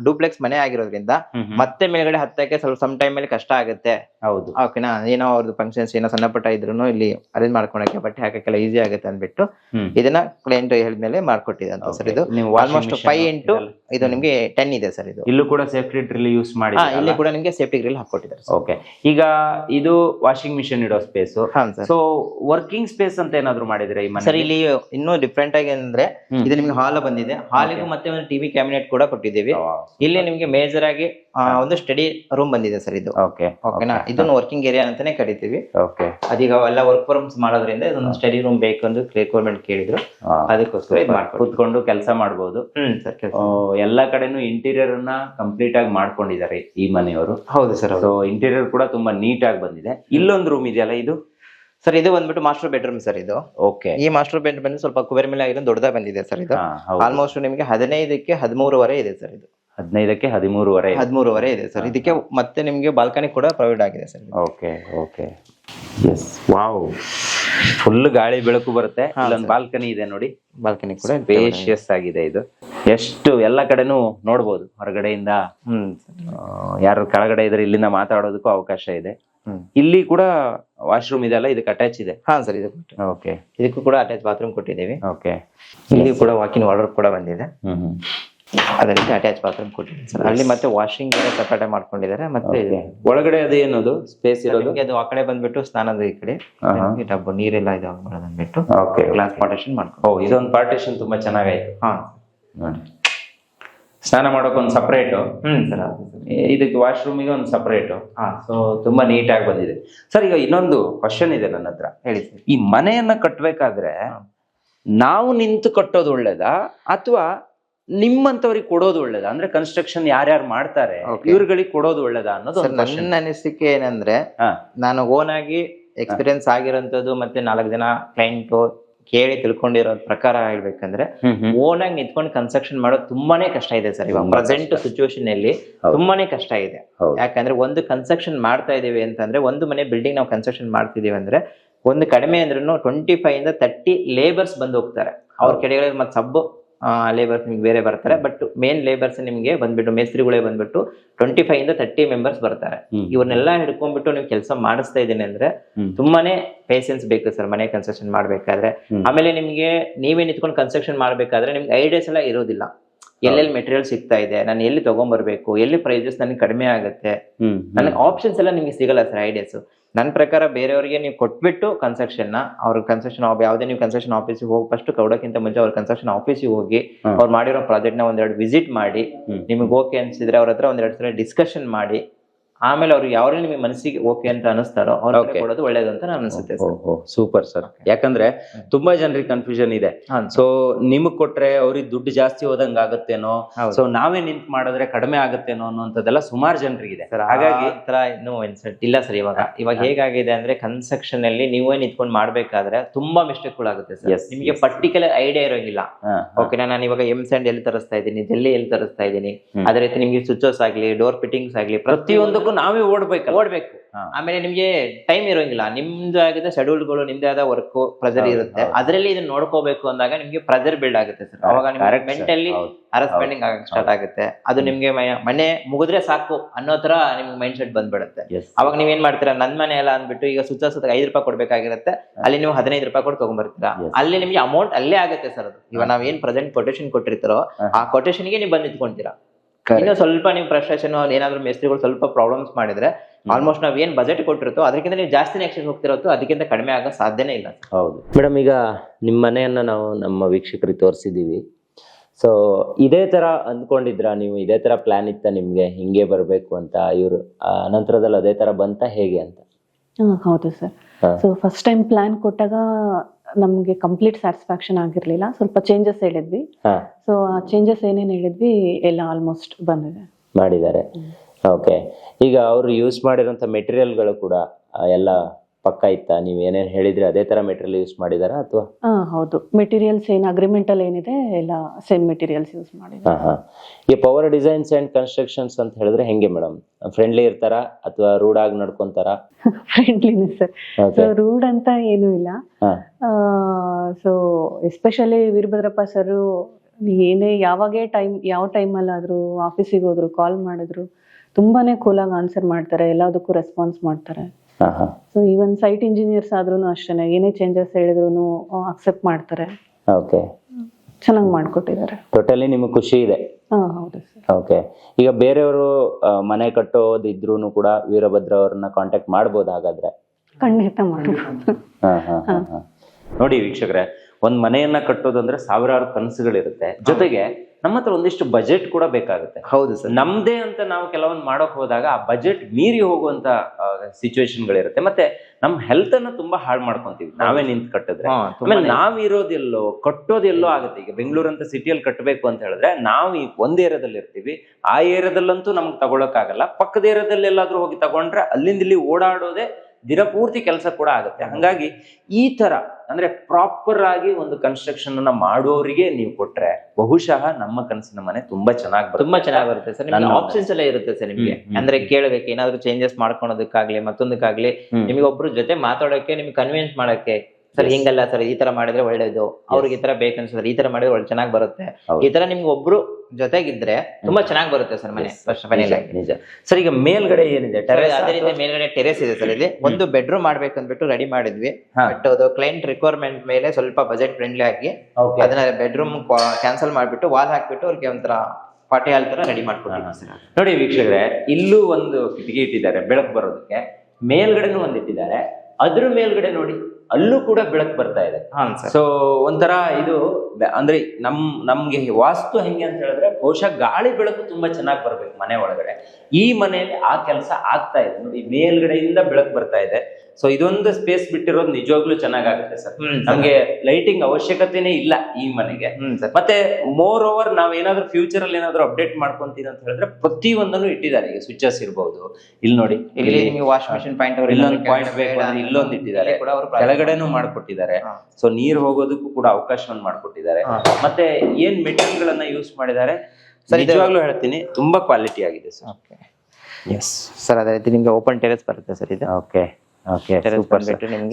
ಡೂಪ್ಲೆಕ್ಸ್ ಮನೆ ಆಗಿರೋದ್ರಿಂದ ಮತ್ತೆ ಮೇಲ್ಗಡೆ ಹತ್ತಕ್ಕೆ ಸ್ವಲ್ಪ ಸಮ್ ಟೈಮ್ ಮೇಲೆ ಕಷ್ಟ ಆಗುತ್ತೆ. ಹೌದು. ಓಕೆನಾ ಏನೋ ಅವ್ರದ್ದು ಫಂಕ್ಷನ್ಸ್ ಏನೋ ಸಣ್ಣ ಪುಟ್ಟ ಇದ್ರು ಇಲ್ಲಿ ಅರೇಂಜ್ ಮಾಡ್ಕೊಳಕ್ಕೆ ಬಟ್ಟೆ ಹಾಕಕ್ಕೆಲ್ಲ ಈಸಿ ಆಗುತ್ತೆ ಅಂದ್ಬಿಟ್ಟು. ಇದನ್ನ ಕ್ಲೈಂಟ್ ಹೇಳಿದ್ಮೇಲೆ ಮಾಡ್ಕೊಟ್ಟಿದೆ ಅಂತ ಸರ್ ಇದು. ನೀವು ಆಲ್ಮೋಸ್ಟ್ ಫೈವ್ ಇಂಟು ಇದು ನಿಮ್ಗೆ ಟೆನ್ ಇದೆ ಸರ್ ಇದು. ಇಲ್ಲೂ ಕೂಡ ಸೇಫ್ಟಿ ಡ್ರಿಲ್ ಯೂಸ್ ಮಾಡಿ ಇಲ್ಲಿ ಕೂಡ ನಿಮ್ಗೆ ಸೇಫ್ಟಿ ಡ್ರಿಲ್ ಹಾಕೊಟ್ಟಿದ್ದಾರೆ. ಓಕೆ ಈಗ ಇದು ವಾಷಿಂಗ್ ಮಿಷಿನ್ ಇಡೋ ಸ್ಪೇಸ್ ಸೊ ವರ್ಕಿಂಗ್ ಸ್ಪೇಸ್ ಅಂತ ಏನಾದ್ರು ಮಾಡಿದ್ರೆ ಸರ್ ಇಲ್ಲಿ ಇನ್ನೂ ಡಿಫ್ರೆಂಟ್ ಆಗಿ ಅಂದ್ರೆ ಇದು ನಿಮ್ಗೆ ಹಾಲ್ ಬಂದಿದೆ. ಹಾಲಿಗೂ ಮತ್ತೆ ಒಂದು ಟಿವಿ ಕ್ಯಾಬಿನೆಟ್ ಕೂಡ ಕೊಟ್ಟಿದ್ದೀವಿ. ಇಲ್ಲಿ ನಿಮ್ಗೆ ಮೇಜರ್ ಆಗಿ ಒಂದು ಸ್ಟಡಿ ರೂಮ್ ಬಂದಿದೆ ಸರ್ ಇದು. ಓಕೆ ಓಕೆನಾ ಇದನ್ನು ವರ್ಕಿಂಗ್ ಏರಿಯಾ ಅಂತಾನೆ ಕರಿತೀವಿ. ಓಕೆ ಅದೀಗ ಎಲ್ಲ ವರ್ಕ್ ಫ್ರಮ್ಸ್ ಮಾಡೋದ್ರಿಂದ ಇದೊಂದು ಸ್ಟಡಿ ರೂಮ್ ಬೇಕು ಅಂತ ರಿಕ್ವೈರ್ಮೆಂಟ್ ಕೇಳಿದ್ರು. ಅದಕ್ಕೋಸ್ಕರ ಇದು ಕೂತ್ಕೊಂಡು ಕೆಲಸ ಮಾಡಬಹುದು ಎಲ್ಲಾ ಕಡೆನೂ ಇಂಟೀರಿಯರ್ ಅನ್ನ ಕಂಪ್ಲೀಟ್ ಆಗಿ ಮಾಡ್ಕೊಂಡಿದ್ದಾರೆ ಈ ಮನೆಯವರು. ಹೌದು ಸರ್ ಸೊ ಇಂಟೀರಿಯರ್ ಕೂಡ ತುಂಬಾ ನೀಟ್ ಆಗಿ ಬಂದಿದೆ. ಇಲ್ಲೊಂದು ರೂಮ್ ಇದೆಯಲ್ಲ ಇದು? ಸರ್ ಇದು ಬಂದ್ಬಿಟ್ಟು ಮಾಸ್ಟರ್ ಬೆಡ್ರೂಮ್ ಸರ್ ಇದು. ಓಕೆ. ಈ ಮಾಸ್ಟರ್ ಬೆಡ್ರೂಮ್ ಬಂದು ಸ್ವಲ್ಪ ಕುಬೇರ್ ಮೇಲೆ ಆಗಿರೋ ದೊಡ್ಡದಾಗ ಬಂದಿದೆ ಸರ್ ಇದು. ಆಲ್ಮೋಸ್ಟ್ ನಿಮಗೆ ಹದಿನೈದಕ್ಕೆ ಹದಿಮೂರುವರೆ ಇದೆ ಸರ್ ಇದು. ಹದಿನೈದಕ್ಕೆ ಹದಿಮೂರುವರೆ ಹದಿಮೂರುವರೆ ಇದೆ ಸರ್. ಇದಕ್ಕೆ ಮತ್ತೆ ನಿಮಗೆ ಬಾಲ್ಕನಿ ಕೂಡ ಪ್ರೊವೈಡ್ ಆಗಿದೆ sir okay okay. Yes wow full ಗಾಳಿ ಬೆಳಕು ಬರುತ್ತೆ. ಇಲ್ಲೊಂದು ಬಾಲ್ಕನಿ ಇದೆ ನೋಡಿ. ಬಾಲ್ಕನಿ ಕೂಡ ಸ್ಪೇಷಿಯಸ್ ಆಗಿದೆ ಇದು. ಎಷ್ಟು ಎಲ್ಲ ಕಡೆನೂ ನೋಡ್ಬೋದು. ಹೊರಗಡೆಯಿಂದ ಹ್ಮ್ ಯಾರು ಕೆಳಗಡೆ ಇದ್ರೆ ಇಲ್ಲಿಂದ ಮಾತಾಡೋದಕ್ಕೂ ಅವಕಾಶ ಇದೆ. ಇಲ್ಲಿ ಕೂಡ ವಾಶ್ರೂಮ್ ಇದೆಲ್ಲ ಇದಕ್ಕೆ ಅಟ್ಯಾಚ್ ಇದೆ. ಹಾ ಸರ್ ಇದು ಓಕೆ. ಇದಕ್ಕೂ ಕೂಡ ಅಟ್ಯಾಚ್ ಬಾತ್ರೂಮ್ ಕೊಟ್ಟಿದ್ದೀವಿ. ಓಕೆ. ಇಲ್ಲಿ ಕೂಡ ವಾಕಿನ್ ವಾರ್ಡರ್ ಕೂಡ ಬಂದಿದೆ. ಅದರಲ್ಲಿ ಹ್ಮ್. ಅದೇ ರೀತಿ ಅಟ್ಯಾಚ್ ಬಾತ್ರೂಮ್ ಕೊಟ್ಟಿದ್ದೀವಿ ಸರ್. ಅಲ್ಲಿ ಮತ್ತೆ ವಾಷಿಂಗ್ ಸಪರೇಟ್ ಮಾಡ್ಕೊಂಡಿದ್ದಾರೆ. ಮತ್ತೆ. ಒಳಗಡೆ ಅದು ಏನದು? ಸ್ಪೇಸ್ ಇರೋದು? ಅದು ಆ ಕಡೆ ಬಂದ್ಬಿಟ್ಟು ಸ್ನಾನದ ಈ ಕಡೆ. ಡಬ್ಬು ನೀರೆಲ್ಲ ಇದು ಮಾಡೋದು ಅಂದ್ಬಿಟ್ಟು ಓಕೆ ಗ್ಲಾಸ್ ಪಾರ್ಟೇಷನ್ ಮಾಡ್ಕೊಂಡು. ಓ ಇದೊಂದು ಪಾರ್ಟಿಷನ್ ತುಂಬಾ ಚೆನ್ನಾಗಾಯ್ತು ಹಾ. ನೋಡಿ. ಸ್ನಾನ ಮಾಡೋಕೆ ಒಂದು ಸಪ್ರೇಟು ಹ್ಮ್ ಸರ್ ಇದಕ್ಕೆ ವಾಶ್ರೂಮಿಗೆ ಒಂದು ಸಪ್ರೇಟು ಹಾ. ಸೊ ತುಂಬಾ ನೀಟಾಗಿ ಬಂದಿದೆ. ಸರ್ ಈಗ ಇನ್ನೊಂದು ಕ್ವಶನ್ ಇದೆ ನನ್ನ ಹತ್ರ. ಹೇಳಿ ಸರ್. ಈ ಮನೆಯನ್ನ ಕಟ್ಟಬೇಕಾದ್ರೆ ನಾವು ನಿಂತು ಕಟ್ಟೋದು ಒಳ್ಳೇದಾ? ಅಥವಾ ನಿಮ್ಮಂತವ್ರಿಗೆ ಕೊಡೋದು ಒಳ್ಳೇದಾ? ಅಂದ್ರೆ ಕನ್ಸ್ಟ್ರಕ್ಷನ್ ಯಾರ್ಯಾರು ಮಾಡ್ತಾರೆ ಇವ್ರಗಳಿಗೆ ಕೊಡೋದು ಒಳ್ಳೇದಾ ಅನ್ನೋದು ನನ್ನ ಅನಿಸಿಕೆ ಏನಂದ್ರೆ ನಾನು ಓನ್ ಆಗಿ ಎಕ್ಸ್ಪೀರಿಯನ್ಸ್ ಆಗಿರೋಂಥದ್ದು ಮತ್ತೆ ನಾಲ್ಕು ಜನ ಕ್ಲೈಂಟ್ ಕೇಳಿ ತಿಳ್ಕೊಂಡಿರೋ ಪ್ರಕಾರ ಹೇಳ್ಬೇಕಂದ್ರೆ ಓನ್ ಆಗಿ ನಿಂತ್ಕೊಂಡು ಕನ್ಸ್ಟ್ರಕ್ಷನ್ ಮಾಡೋದು ತುಂಬಾನೇ ಕಷ್ಟ ಇದೆ ಸರ್ ಇವಾಗ ಪ್ರೆಸೆಂಟ್ ಸಿಚುವೇಶನ್ ಅಲ್ಲಿ ತುಂಬಾನೇ ಕಷ್ಟ ಇದೆ. ಯಾಕಂದ್ರೆ ಒಂದು ಕನ್ಸ್ಟ್ರಕ್ಷನ್ ಮಾಡ್ತಾ ಇದೀವಿ ಅಂತಂದ್ರೆ ಒಂದು ಮನೆ ಬಿಲ್ಡಿಂಗ್ ನಾವು ಕನ್ಸ್ಟ್ರಕ್ಷನ್ ಮಾಡ್ತಿದೀವಿ ಅಂದ್ರೆ ಒಂದು ಕಡಿಮೆ ಅಂದ್ರೂ ಟ್ವೆಂಟಿ ಫೈವ್ ಇಂದ ತರ್ಟಿ ಲೇಬರ್ಸ್ ಬಂದು ಹೋಗ್ತಾರೆ. ಅವ್ರ ಕೆಳಗಡೆ ಮತ್ತೆ ಸಬ್ ಲೇಬರ್ಸ್ ನಿಮ್ಗೆ ಬೇರೆ ಬರ್ತಾರೆ. ಬಟ್ ಮೇನ್ ಲೇಬರ್ಸ್ ನಿಮ್ಗೆ ಬಂದ್ಬಿಟ್ಟು ಮೇಸ್ತ್ರಿಗಳೇ ಬಂದ್ಬಿಟ್ಟು ಟ್ವೆಂಟಿ ಫೈವ್ ಇಂದ ತರ್ಟಿ ಮೆಂಬರ್ಸ್ ಬರ್ತಾರೆ. ಇವ್ರನ್ನೆಲ್ಲ ಹಿಡ್ಕೊಂಡ್ಬಿಟ್ಟು ನೀವು ಕೆಲಸ ಮಾಡಿಸ್ತಾ ಇದ್ದೀನಿ ಅಂದ್ರೆ ತುಂಬಾನೇ ಪೇಷನ್ಸ್ ಬೇಕು ಸರ್ ಮನೆ ಕನ್ಸ್ಟ್ರಕ್ಷನ್ ಮಾಡ್ಬೇಕಾದ್ರೆ. ಆಮೇಲೆ ನಿಮ್ಗೆ ನೀವೇ ನಿಂತ್ಕೊಂಡು ಕನ್ಸ್ಟ್ರಕ್ಷನ್ ಮಾಡ್ಬೇಕಾದ್ರೆ ನಿಮ್ಗೆ ಐಡಿಯಾಸ್ ಎಲ್ಲ ಇರೋದಿಲ್ಲ. ಎಲ್ಲೆಲ್ಲಿ ಮೆಟೀರಿಯಲ್ ಸಿಗ್ತಾ ಇದೆ ನಾನು ಎಲ್ಲಿ ತಗೊಂಡ್ಬರ್ಬೇಕು ಎಲ್ಲಿ ಪ್ರೈಸಸ್ ನನಗೆ ಕಡಿಮೆ ಆಗುತ್ತೆ. ನನಗೆ ಆಪ್ಷನ್ಸ್ ಎಲ್ಲ ನಿಮ್ಗೆ ಸಿಗಲ್ಲ ಸರ್ ಐಡಿಯಾಸ್ ನನ್ನ ಪ್ರಕಾರ ಬೇರೆಯವರಿಗೆ ನೀವು ಕೊಟ್ಬಿಟ್ಟು ಕನ್ಸ್ಟ್ರಕ್ಷನ್ನ ಅವ್ರ ಕನ್ಸ್ಟ್ರಕ್ಷನ್ ಯಾವುದೇ ನೀವು ಕನ್ಸ್ಟ್ರಕ್ಷನ್ ಆಫೀಸಿಗೆ ಹೋಗಿ ಫಸ್ಟ್ ಕೊಡೋಕ್ಕಿಂತ ಮುಂಚೆ ಅವ್ರ ಕನ್ಸ್ಟ್ರಕ್ಷನ್ ಆಫೀಸಿಗೆ ಹೋಗಿ. ಅವ್ರು ಮಾಡಿರೋ ಪ್ರಾಜೆಕ್ಟ್ನ ಒಂದೆರಡು ವಿಸಿಟ್ ಮಾಡಿ. ನಿಮಗೆ ಓಕೆ ಅನ್ಸಿದ್ರೆ ಅವ್ರ ಹತ್ರ ಒಂದೆರಡು ಸಲ ಡಿಸ್ಕಷನ್ ಮಾಡಿ ಆಮೇಲೆ ಅವ್ರಿಗೆ ಯಾವ ನಿಮಗೆ ಮನಸ್ಸಿಗೆ ಓಕೆ ಅಂತ ಅನಿಸ್ತಾರೋ ಅವ್ರಿಗೆ. ಕೊಡೋದು ಒಳ್ಳೇದು ಅಂತ ನಾನು ಅನ್ಸುತ್ತೆ ಸೂಪರ್ ಸರ್. ಯಾಕಂದ್ರೆ ತುಂಬಾ ಜನರಿಗೆ ಕನ್ಫ್ಯೂಷನ್ ಇದೆ. ಸೊ ನಿಮಗ್ ಕೊಟ್ರೆ ಅವ್ರಿಗೆ ದುಡ್ಡು ಜಾಸ್ತಿ ಹೋದಂಗ ಆಗತ್ತೇನೋ? ಸೊ ನಾವೇ ನಿಂತ್ ಮಾಡಿದ್ರೆ ಕಡಿಮೆ ಆಗತ್ತೇನೋ ಅನ್ನೋಂಥದ್ದೆಲ್ಲ ಸುಮಾರು ಜನರಿಗಿದೆ. ಹಾಗಾಗಿ ಈ ತರ ಇನ್ನೂ ಇನ್ಸೆಟ್ ಇಲ್ಲ ಸರ್ ಇವಾಗ. ಇವಾಗ ಹೇಗಾಗಿದೆ ಅಂದ್ರೆ ಕನ್ಸ್ಟ್ರಕ್ಷನ್ ಅಲ್ಲಿ ನೀವೇ ನಿಂತ್ಕೊಂಡು ಮಾಡ್ಬೇಕಾದ್ರೆ ತುಂಬಾ ಮಿಸ್ಟೇಕ್ ಆಗುತ್ತೆ ಸರ್ ನಿಮಗೆ ಪರ್ಟಿಕ್ಯುಲರ್ ಐಡಿಯಾ ಇರೋಂಗಿಲ್ಲ. ಓಕೆನಾ ಓಕೆ ನಾನು ಇವಾಗ ಎಂ ಸ್ಯಾಂಡ್ ಎಲ್ಲಿ ತರಿಸ್ತಾ ಇದ್ದೀನಿ ಜಲ್ಲಿ ಎಲ್ಲಿ ತರಿಸ್ತಾ ಇದ್ದೀನಿ. ಅದೇ ರೀತಿ ನಿಮ್ಗೆ ಸ್ವಿಚಸ್ ಆಗ್ಲಿ ಡೋರ್ ಫಿಟ್ಟಿಂಗ್ಸ್ ಆಗ್ಲಿ ಪ್ರತಿಯೊಂದಕ್ಕೂ ನಾವೇ ಓಡ್ಬೇಕು. ಓಡ್ಬೇಕು ಆಮೇಲೆ ನಿಮ್ಗೆ ಟೈಮ್ ಇರೋಂಗಿಲ್ಲ. ನಿಮ್ದು ಆಗಿದೆ ಶೆಡ್ಯೂಲ್ಗಳು ನಿಮ್ದೇ ಆದ ವರ್ಕ್ ಪ್ರೆಸರ್ ಇರುತ್ತೆ. ಅದರಲ್ಲಿ ಇದನ್ನ ನೋಡ್ಕೋಬೇಕು ಅಂದಾಗ ನಿಮ್ಗೆ ಪ್ರೆಸರ್ ಬಿಲ್ಡ್ ಆಗುತ್ತೆ ಸರ್ ಅವಾಗ ನಿಮ್ಗೆ. ಮೆಂಟಲಿ. ಹರಸ್ಪೆಂಡಿಂಗ್ ಆಗಕ್ಕೆ ಸ್ಟಾರ್ಟ್ ಆಗುತ್ತೆ. ಅದು ನಿಮ್ಗೆ ಮನೆ ಮುಗಿದ್ರೆ ಸಾಕು ಅನ್ನೋ ತರ ನಿಮ್ಗೆ ಮೈಂಡ್ ಸೆಟ್ ಬಂದ್ಬಿಡುತ್ತೆ ಅವಾಗ ಅವಾಗ ಏನ್ ಮಾಡ್ತೀರಾ? ನನ್ ಮನೆ ಎಲ್ಲ ಅಂದ್ಬಿಟ್ಟು ಈಗ ಸುತ್ತ ಸುತ್ತ ಐದು ರೂಪಾಯಿ ಕೊಡ್ಬೇಕಾಗಿರುತ್ತೆ. ಅಲ್ಲಿ ನೀವು ಹದಿನೈದು ರೂಪಾಯಿ ಕೊಟ್ಟು ತಗೊಂಡ್ಬರ್ತೀರಾ. ಅಲ್ಲಿ ನಿಮ್ಗೆ ಅಮೌಂಟ್ ಅಲ್ಲೇ ಆಗುತ್ತೆ ಸರ್ ಅದು. ಇವಾಗ ನಾವ್ ಏನ್ ಪ್ರೆಸೆಂಟ್ ಕೊಟೇಶನ್ ಕೊಟ್ಟಿರ್ತಾರೋ ಆ ಕೊಟೇಶನ್ಗೆ ಗೆ ನೀವು ಬಂದ್ ನಿಂತ್ಕೊಂತೀರಾ. ಇನ್ನು ಸ್ವಲ್ಪ ನೀವು ಫ್ರಸ್ಟ್ರೇಷನ್ ಏನಾದ್ರು ಮೇಸ್ತ್ರಿಗಳು ಸ್ವಲ್ಪ ಪ್ರಾಬ್ಲಮ್ಸ್ ಮಾಡಿದ್ರೆ ಆಲ್ಮೋಸ್ಟ್ ನಾವ್ ಏನ್ ಬಜೆಟ್ ಕೊಟ್ಟಿರುತ್ತೋ ಅದಕ್ಕಿಂತ ನೀವು ಜಾಸ್ತಿ ನೆಕ್ಸ್ಟ್ ಹೋಗ್ತಿರೋದು ಅದಕ್ಕಿಂತ ಕಡಿಮೆ ಆಗೋ ಸಾಧ್ಯನೇ ಇಲ್ಲ. ಹೌದು. ಮೇಡಮ್ ಈಗ ನಿಮ್ಮ ಮನೆಯನ್ನ ನಾವು ನಮ್ಮ ವೀಕ್ಷಕರಿಗೆ ತೋರಿಸಿದೀವಿ. ಸೊ ಇದೇ ತರ ಅಂದ್ಕೊಂಡಿದ್ರ ನೀವು? ಇದೇ ತರ ಪ್ಲಾನ್ ಇತ್ತ ನಿಮ್ಗೆ? ಹಿಂಗೆ ಬರ್ಬೇಕು ಅಂತ ಇವ್ರು ಆ, ನಂತರದಲ್ಲಿ ಅದೇ ತರ ಬಂತ ಹೇಗೆ ಅಂತ? ಹೌದು sir. So first time plan ಕೊಟ್ಟಾಗ ನಮಗೆ ಕಂಪ್ಲೀಟ್ ಸ್ಯಾಟಿಸ್ಫ್ಯಾಕ್ಷನ್ ಆಗಿರ್ಲಿಲ್ಲ. ಸ್ವಲ್ಪ ಚೇಂಜಸ್ ಹೇಳಿದ್ವಿ. ಹಾ. ಸೊ ಆ ಚೇಂಜಸ್ ಏನೇನು ಹೇಳಿದ್ವಿ ಎಲ್ಲ ಆಲ್ಮೋಸ್ಟ್ ಬಂದಿದೆ. ಮಾಡಿದ್ದಾರೆ. ಓಕೆ ಈಗ ಅವರು ಯೂಸ್ ಮಾಡಿರೋಂಥ ಮೆಟೀರಿಯಲ್ಗಳು ಕೂಡ ಆ, ಎಲ್ಲ ಪಕ್ಕ ಇತ್ತಾ? ನೀವು ಏನೇನು ಹೇಳಿದ್ರೆ ಅದೇ ತರ ಮೆಟೀರಿಯಲ್ ಯೂಸ್ ಮಾಡಿದಾರ ಅಥವಾ? ಹಾ ಹೌದು. ಮೆಟೀರಿಯಲ್ಸ್ ಏನ್ ಅಗ್ರಿಮೆಂಟ್ ಅಲ್ಲಿ ಏನಿದೆ ಎಲ್ಲ ಸೇಮ್ ಮೆಟೀರಿಯಲ್ಸ್ ಯೂಸ್ ಮಾಡಿ ಹಾ ಹಾ. ಈ ಪವರ್ ಡಿಸೈನ್ಸ್ ಅಂಡ್ ಕನ್ಸ್ಟ್ರಕ್ಷನ್ಸ್ ಅಂತ ಹೇಳಿದ್ರೆ ಹೆಂಗೆ ಮೇಡಮ್ ಫ್ರೆಂಡ್ಲಿ ಇರ್ತಾರಾ ಅಥವಾ ರೂಡ್ ಆಗಿ ನಡ್ಕೊಂತಾರಾ? ಫ್ರೆಂಡ್ಲಿನೇ ಸರ್ ಸೊ ರೂಡ್ ಅಂತ ಏನೂ ಇಲ್ಲ. ಹಾ. ಸೊ ಎಸ್ಪೆಷಲಿ ವೀರಭದ್ರಪ್ಪ ಸರ್ ಏನೇ ಯಾವಾಗೇ ಟೈಮ್ ಯಾವ ಆದ್ರೂ ಆಫೀಸಿಗೆ ಹೋದ್ರು ಕಾಲ್ ಮಾಡಿದ್ರು ತುಂಬಾನೇ ಕೂಲಾಗಿ ಆನ್ಸರ್ ಮಾಡ್ತಾರೆ ಎಲ್ಲದಕ್ಕೂ ರೆಸ್ಪಾನ್ಸ್ ಮಾಡ್ತಾರೆ. ಸೊ ಈವನ್ ಸೈಟ್ ಇಂಜಿನಿಯರ್ಸ್ ಆದ್ರೂ ಅಷ್ಟೇ ಏನೇ ಚೇಂಜಸ್ ಹೇಳಿದ್ರು ಅಕ್ಸೆಪ್ಟ್ ಮಾಡ್ತಾರೆ. ಓಕೆ ಚೆನ್ನಾಗಿ ಮಾಡ್ಕೊಟ್ಟಿದ್ದಾರೆ. ಟೋಟಲಿ ನಿಮಗೆ ಖುಷಿ ಇದೆ. ಹೌದು ಓಕೆ ಈಗ ಬೇರೆಯವರು ಮನೆ ಕಟ್ಟೋದಿದ್ರು ಕೂಡ ವೀರಭದ್ರ ಅವ್ರನ್ನ ಕಾಂಟ್ಯಾಕ್ಟ್ ಮಾಡ್ಬೋದು ಹಾಗಾದ್ರೆ? ಖಂಡಿತ ಮಾಡ್ಬೋದು. ನೋಡಿ ವೀಕ್ಷಕರೇ ಒಂದ್ ಮನೆಯನ್ನ ಕಟ್ಟೋದಂದ್ರೆ ಸಾವಿರಾರು ಕನಸುಗಳಿರುತ್ತೆ. ಜೊತೆಗೆ ನಮ್ಮ ಹತ್ರ ಒಂದಿಷ್ಟು ಬಜೆಟ್ ಕೂಡ ಬೇಕಾಗುತ್ತೆ. ಹೌದು ಸರ್. ನಮ್ದೇ ಅಂತ ನಾವು ಕೆಲವೊಂದು ಮಾಡೋಕ್ ಹೋದಾಗ ಆ ಬಜೆಟ್ ಮೀರಿ ಹೋಗುವಂತ ಸಿಚುವೇಶನ್ಗಳಿರುತ್ತೆ ಮತ್ತೆ ನಮ್ಮ ಹೆಲ್ತ್ ಅನ್ನ ತುಂಬಾ ಹಾಳು ಮಾಡ್ಕೊಂತೀವಿ. ನಾವೇ ನಿಂತ್ ಕಟ್ಟಿದ್ರೆ. ಆಮೇಲೆ ನಾವಿರೋದೆಲ್ಲೋ ನಾವ್ ಇರೋದೆಲ್ಲೋ ಕಟ್ಟೋದೆಲ್ಲೋ ಆಗುತ್ತೆ. ಈಗ ಬೆಂಗಳೂರು ಅಂತ ಸಿಟಿಯಲ್ಲಿ ಕಟ್ಟಬೇಕು ಅಂತ ಹೇಳಿದ್ರೆ ನಾವು ಈ ಒಂದ್ ಏರಿಯಾದಲ್ಲಿ ಇರ್ತೀವಿ. ಆ ಏರಿಯಾದಲ್ಲಂತೂ ನಮ್ಗೆ ತಗೊಳಕ್ಕಾಗಲ್ಲ ಪಕ್ಕದ ಏರಿಯಾದಲ್ಲಿ ಎಲ್ಲಾದ್ರೂ ಹೋಗಿ ತಗೊಂಡ್ರೆ ಅಲ್ಲಿಂದ ಇಲ್ಲಿ ಓಡಾಡೋದೇ ದಿನಪೂರ್ತಿ ಕೆಲಸ ಕೂಡ ಆಗುತ್ತೆ. ಹಂಗಾಗಿ ಈ ತರ ಅಂದ್ರೆ ಪ್ರಾಪರ್ ಆಗಿ ಒಂದು ಕನ್ಸ್ಟ್ರಕ್ಷನ್ ಅನ್ನ ಮಾಡೋರಿಗೆ ನೀವು ಕೊಟ್ರೆ ಬಹುಶಃ ನಮ್ಮ ಕನಸಿನ ಮನೆ ತುಂಬಾ ಚೆನ್ನಾಗಿ ಬರುತ್ತೆ. ತುಂಬಾ ಚೆನ್ನಾಗಿ ಬರುತ್ತೆ ಸರ್ ನಿಮ್ಗೆ ಆಪ್ಷನ್ಸ್ ಎಲ್ಲ ಇರುತ್ತೆ ಸರ್ ನಿಮ್ಗೆ. ಅಂದ್ರೆ ಕೇಳಬೇಕು ಏನಾದ್ರು ಚೇಂಜಸ್ ಮಾಡ್ಕೊಳೋದಕ್ಕಾಗ್ಲಿ ಮತ್ತೊಂದಕ್ಕಾಗ್ಲಿ ನಿಮ್ಗೆ ನಿಮಗೆ ಒಬ್ರು ಜೊತೆ ಮಾತಾಡೋಕೆ ನಿಮ್ಗೆ ಕನ್ವಿನ್ಸ್ ಮಾಡಕ್ಕೆ ಸರ್. ಹಿಂಗಲ್ಲ ಸರ್ ಈ ತರ ಮಾಡಿದ್ರೆ ಒಳ್ಳೇದು. ಅವ್ರಿಗೆ ಈ ತರ ಬೇಕನ್ಸುತ್ತೆ ಈ ತರ ಮಾಡಿದ್ರೆ ಒಳ್ಳೆ ಚೆನ್ನಾಗಿ ಬರುತ್ತೆ. ಈ ತರ ನಿಮ್ಗೆ ಒಬ್ರು ಜೊತೆಗಿದ್ರೆ ತುಂಬಾ ಚೆನ್ನಾಗಿ ಬರುತ್ತೆ ಸರ್ ಮನೆ. ಫಸ್ಟ್ ನಿಜ, ಸರ್ ಈಗ ಮೇಲ್ಗಡೆ ಏನಿದೆ? ಟೆರೆಸ್ ಅದೇ ರೀತಿ ಮೇಲ್ಗಡೆ ಟೆರೇಸ್ ಇದೆ ಸರ್ ಇಲ್ಲಿ. ಒಂದು ಬೆಡ್ರೂಮ್ ಮಾಡ್ಬೇಕಂದ್ಬಿಟ್ಟು ರೆಡಿ ಮಾಡಿದ್ವಿ. ಬಟ್ ಅದು ಕ್ಲೈಂಟ್ ರಿಕ್ವೈರ್ಮೆಂಟ್ ಮೇಲೆ ಸ್ವಲ್ಪ ಬಜೆಟ್ ಫ್ರೆಂಡ್ಲಿ ಆಗಿ. ಅದನ್ನ ಬೆಡ್ರೂಮ್ ಕ್ಯಾನ್ಸಲ್ ಮಾಡ್ಬಿಟ್ಟು ವಾಲ್ ಹಾಕ್ಬಿಟ್ಟು ಅವ್ರಿಗೆ ಒಂಥರ ಪಾಟಿ ಹಾಲ್ ತರ ರೆಡಿ ಮಾಡ್ಕೊಡ್ತೀವಿ ಸರ್. ನೋಡಿ ವೀಕ್ಷಕರೇ ಇಲ್ಲೂ ಒಂದು ಕಿಟಕಿ ಇಟ್ಟಿದ್ದಾರೆ ಬೆಳಕು ಬರೋದಕ್ಕೆ. ಮೇಲ್ಗಡೆನೂ ಒಂದ್ ಇಟ್ಟಿದ್ದಾರೆ ಅದ್ರ ಮೇಲ್ಗಡೆ ನೋಡಿ. ಅಲ್ಲೂ ಕೂಡ ಬೆಳಕು ಬರ್ತಾ ಇದೆ. ಸೊ ಒಂಥರ ಇದು ಅಂದ್ರೆ ನಮ್ ನಮ್ಗೆ ವಾಸ್ತು ಹೆಂಗೆ ಅಂತ ಹೇಳಿದ್ರೆ ಬಹುಶಃ ಗಾಳಿ ಬೆಳಕು ತುಂಬಾ ಚೆನ್ನಾಗಿ ಬರ್ಬೇಕು ಮನೆ ಒಳಗಡೆ. ಈ ಮನೆಯಲ್ಲಿ ಆ ಕೆಲಸ ಆಗ್ತಾ ಇದೆ. ನೋಡಿ ಮೇಲ್ಗಡೆಯಿಂದ ಬೆಳಕು ಬರ್ತಾ ಇದೆ. ಸೊ ಇದೊಂದು ಸ್ಪೇಸ್ ಬಿಟ್ಟಿರೋದು ನಿಜವಾಗ್ಲೂ ಚೆನ್ನಾಗಾಗುತ್ತೆ ಸರ್. ನಮ್ಗೆ ಲೈಟಿಂಗ್ ಅವಶ್ಯಕತೆನೇ ಇಲ್ಲ ಈ ಮನೆಗೆ. ಮತ್ತೆ ಮೋರ್ ಓವರ್ ನಾವ್ ಏನಾದ್ರು ಫ್ಯೂಚರ್ ಅಲ್ಲಿ ಏನಾದ್ರು ಅಪ್ಡೇಟ್ ಮಾಡ್ಕೊಂತೀನಿ ಅಂತ ಹೇಳಿದ್ರೆ ಪ್ರತಿ ಪ್ರತಿಯೊಂದನ್ನು ಇಟ್ಟಿದ್ದಾರೆ. ಈಗ ಸ್ವಿಚಸ್ ಇರಬಹುದು ಇಲ್ಲಿ ನೋಡಿ ಇಲ್ಲಿ ವಾಶ್ ಮಿಷಿನ್ ಪಾಯಿಂಟ್ ಅವ್ರು ಇಲ್ಲೊಂದು ಪಾಯಿಂಟ್ ಬೇಕು ಇಲ್ಲೊಂದು ಇಟ್ಟಿದ್ದಾರೆ. ಕೆಳಗಡೆನೂ ಮಾಡ್ಕೊಟ್ಟಿದ್ದಾರೆ. ಸೊ ನೀರ್ ಹೋಗೋದಕ್ಕೂ ಕೂಡ ಅವಕಾಶವನ್ನು ಮಾಡ್ಕೊಟ್ಟಿದ್ದಾರೆ. ಮತ್ತೆ ಏನ್ ಮೆಟೀರಿಯಲ್ ಗಳನ್ನ ಯೂಸ್ ಮಾಡಿದ್ದಾರೆ? ನಿಜವಾಗ್ಲೂ ಹೇಳ್ತೀನಿ ತುಂಬಾ ಕ್ವಾಲಿಟಿ ಆಗಿದೆ ಸರ್. ಎಸ್ ಸರ್ ಅದೇ ರೀತಿ ನಿಮ್ಗೆ ಓಪನ್ ಟೆರೆಸ್ ಬರುತ್ತೆ ಸರ್ ಇದು. ಓಕೆ ಓಕೆ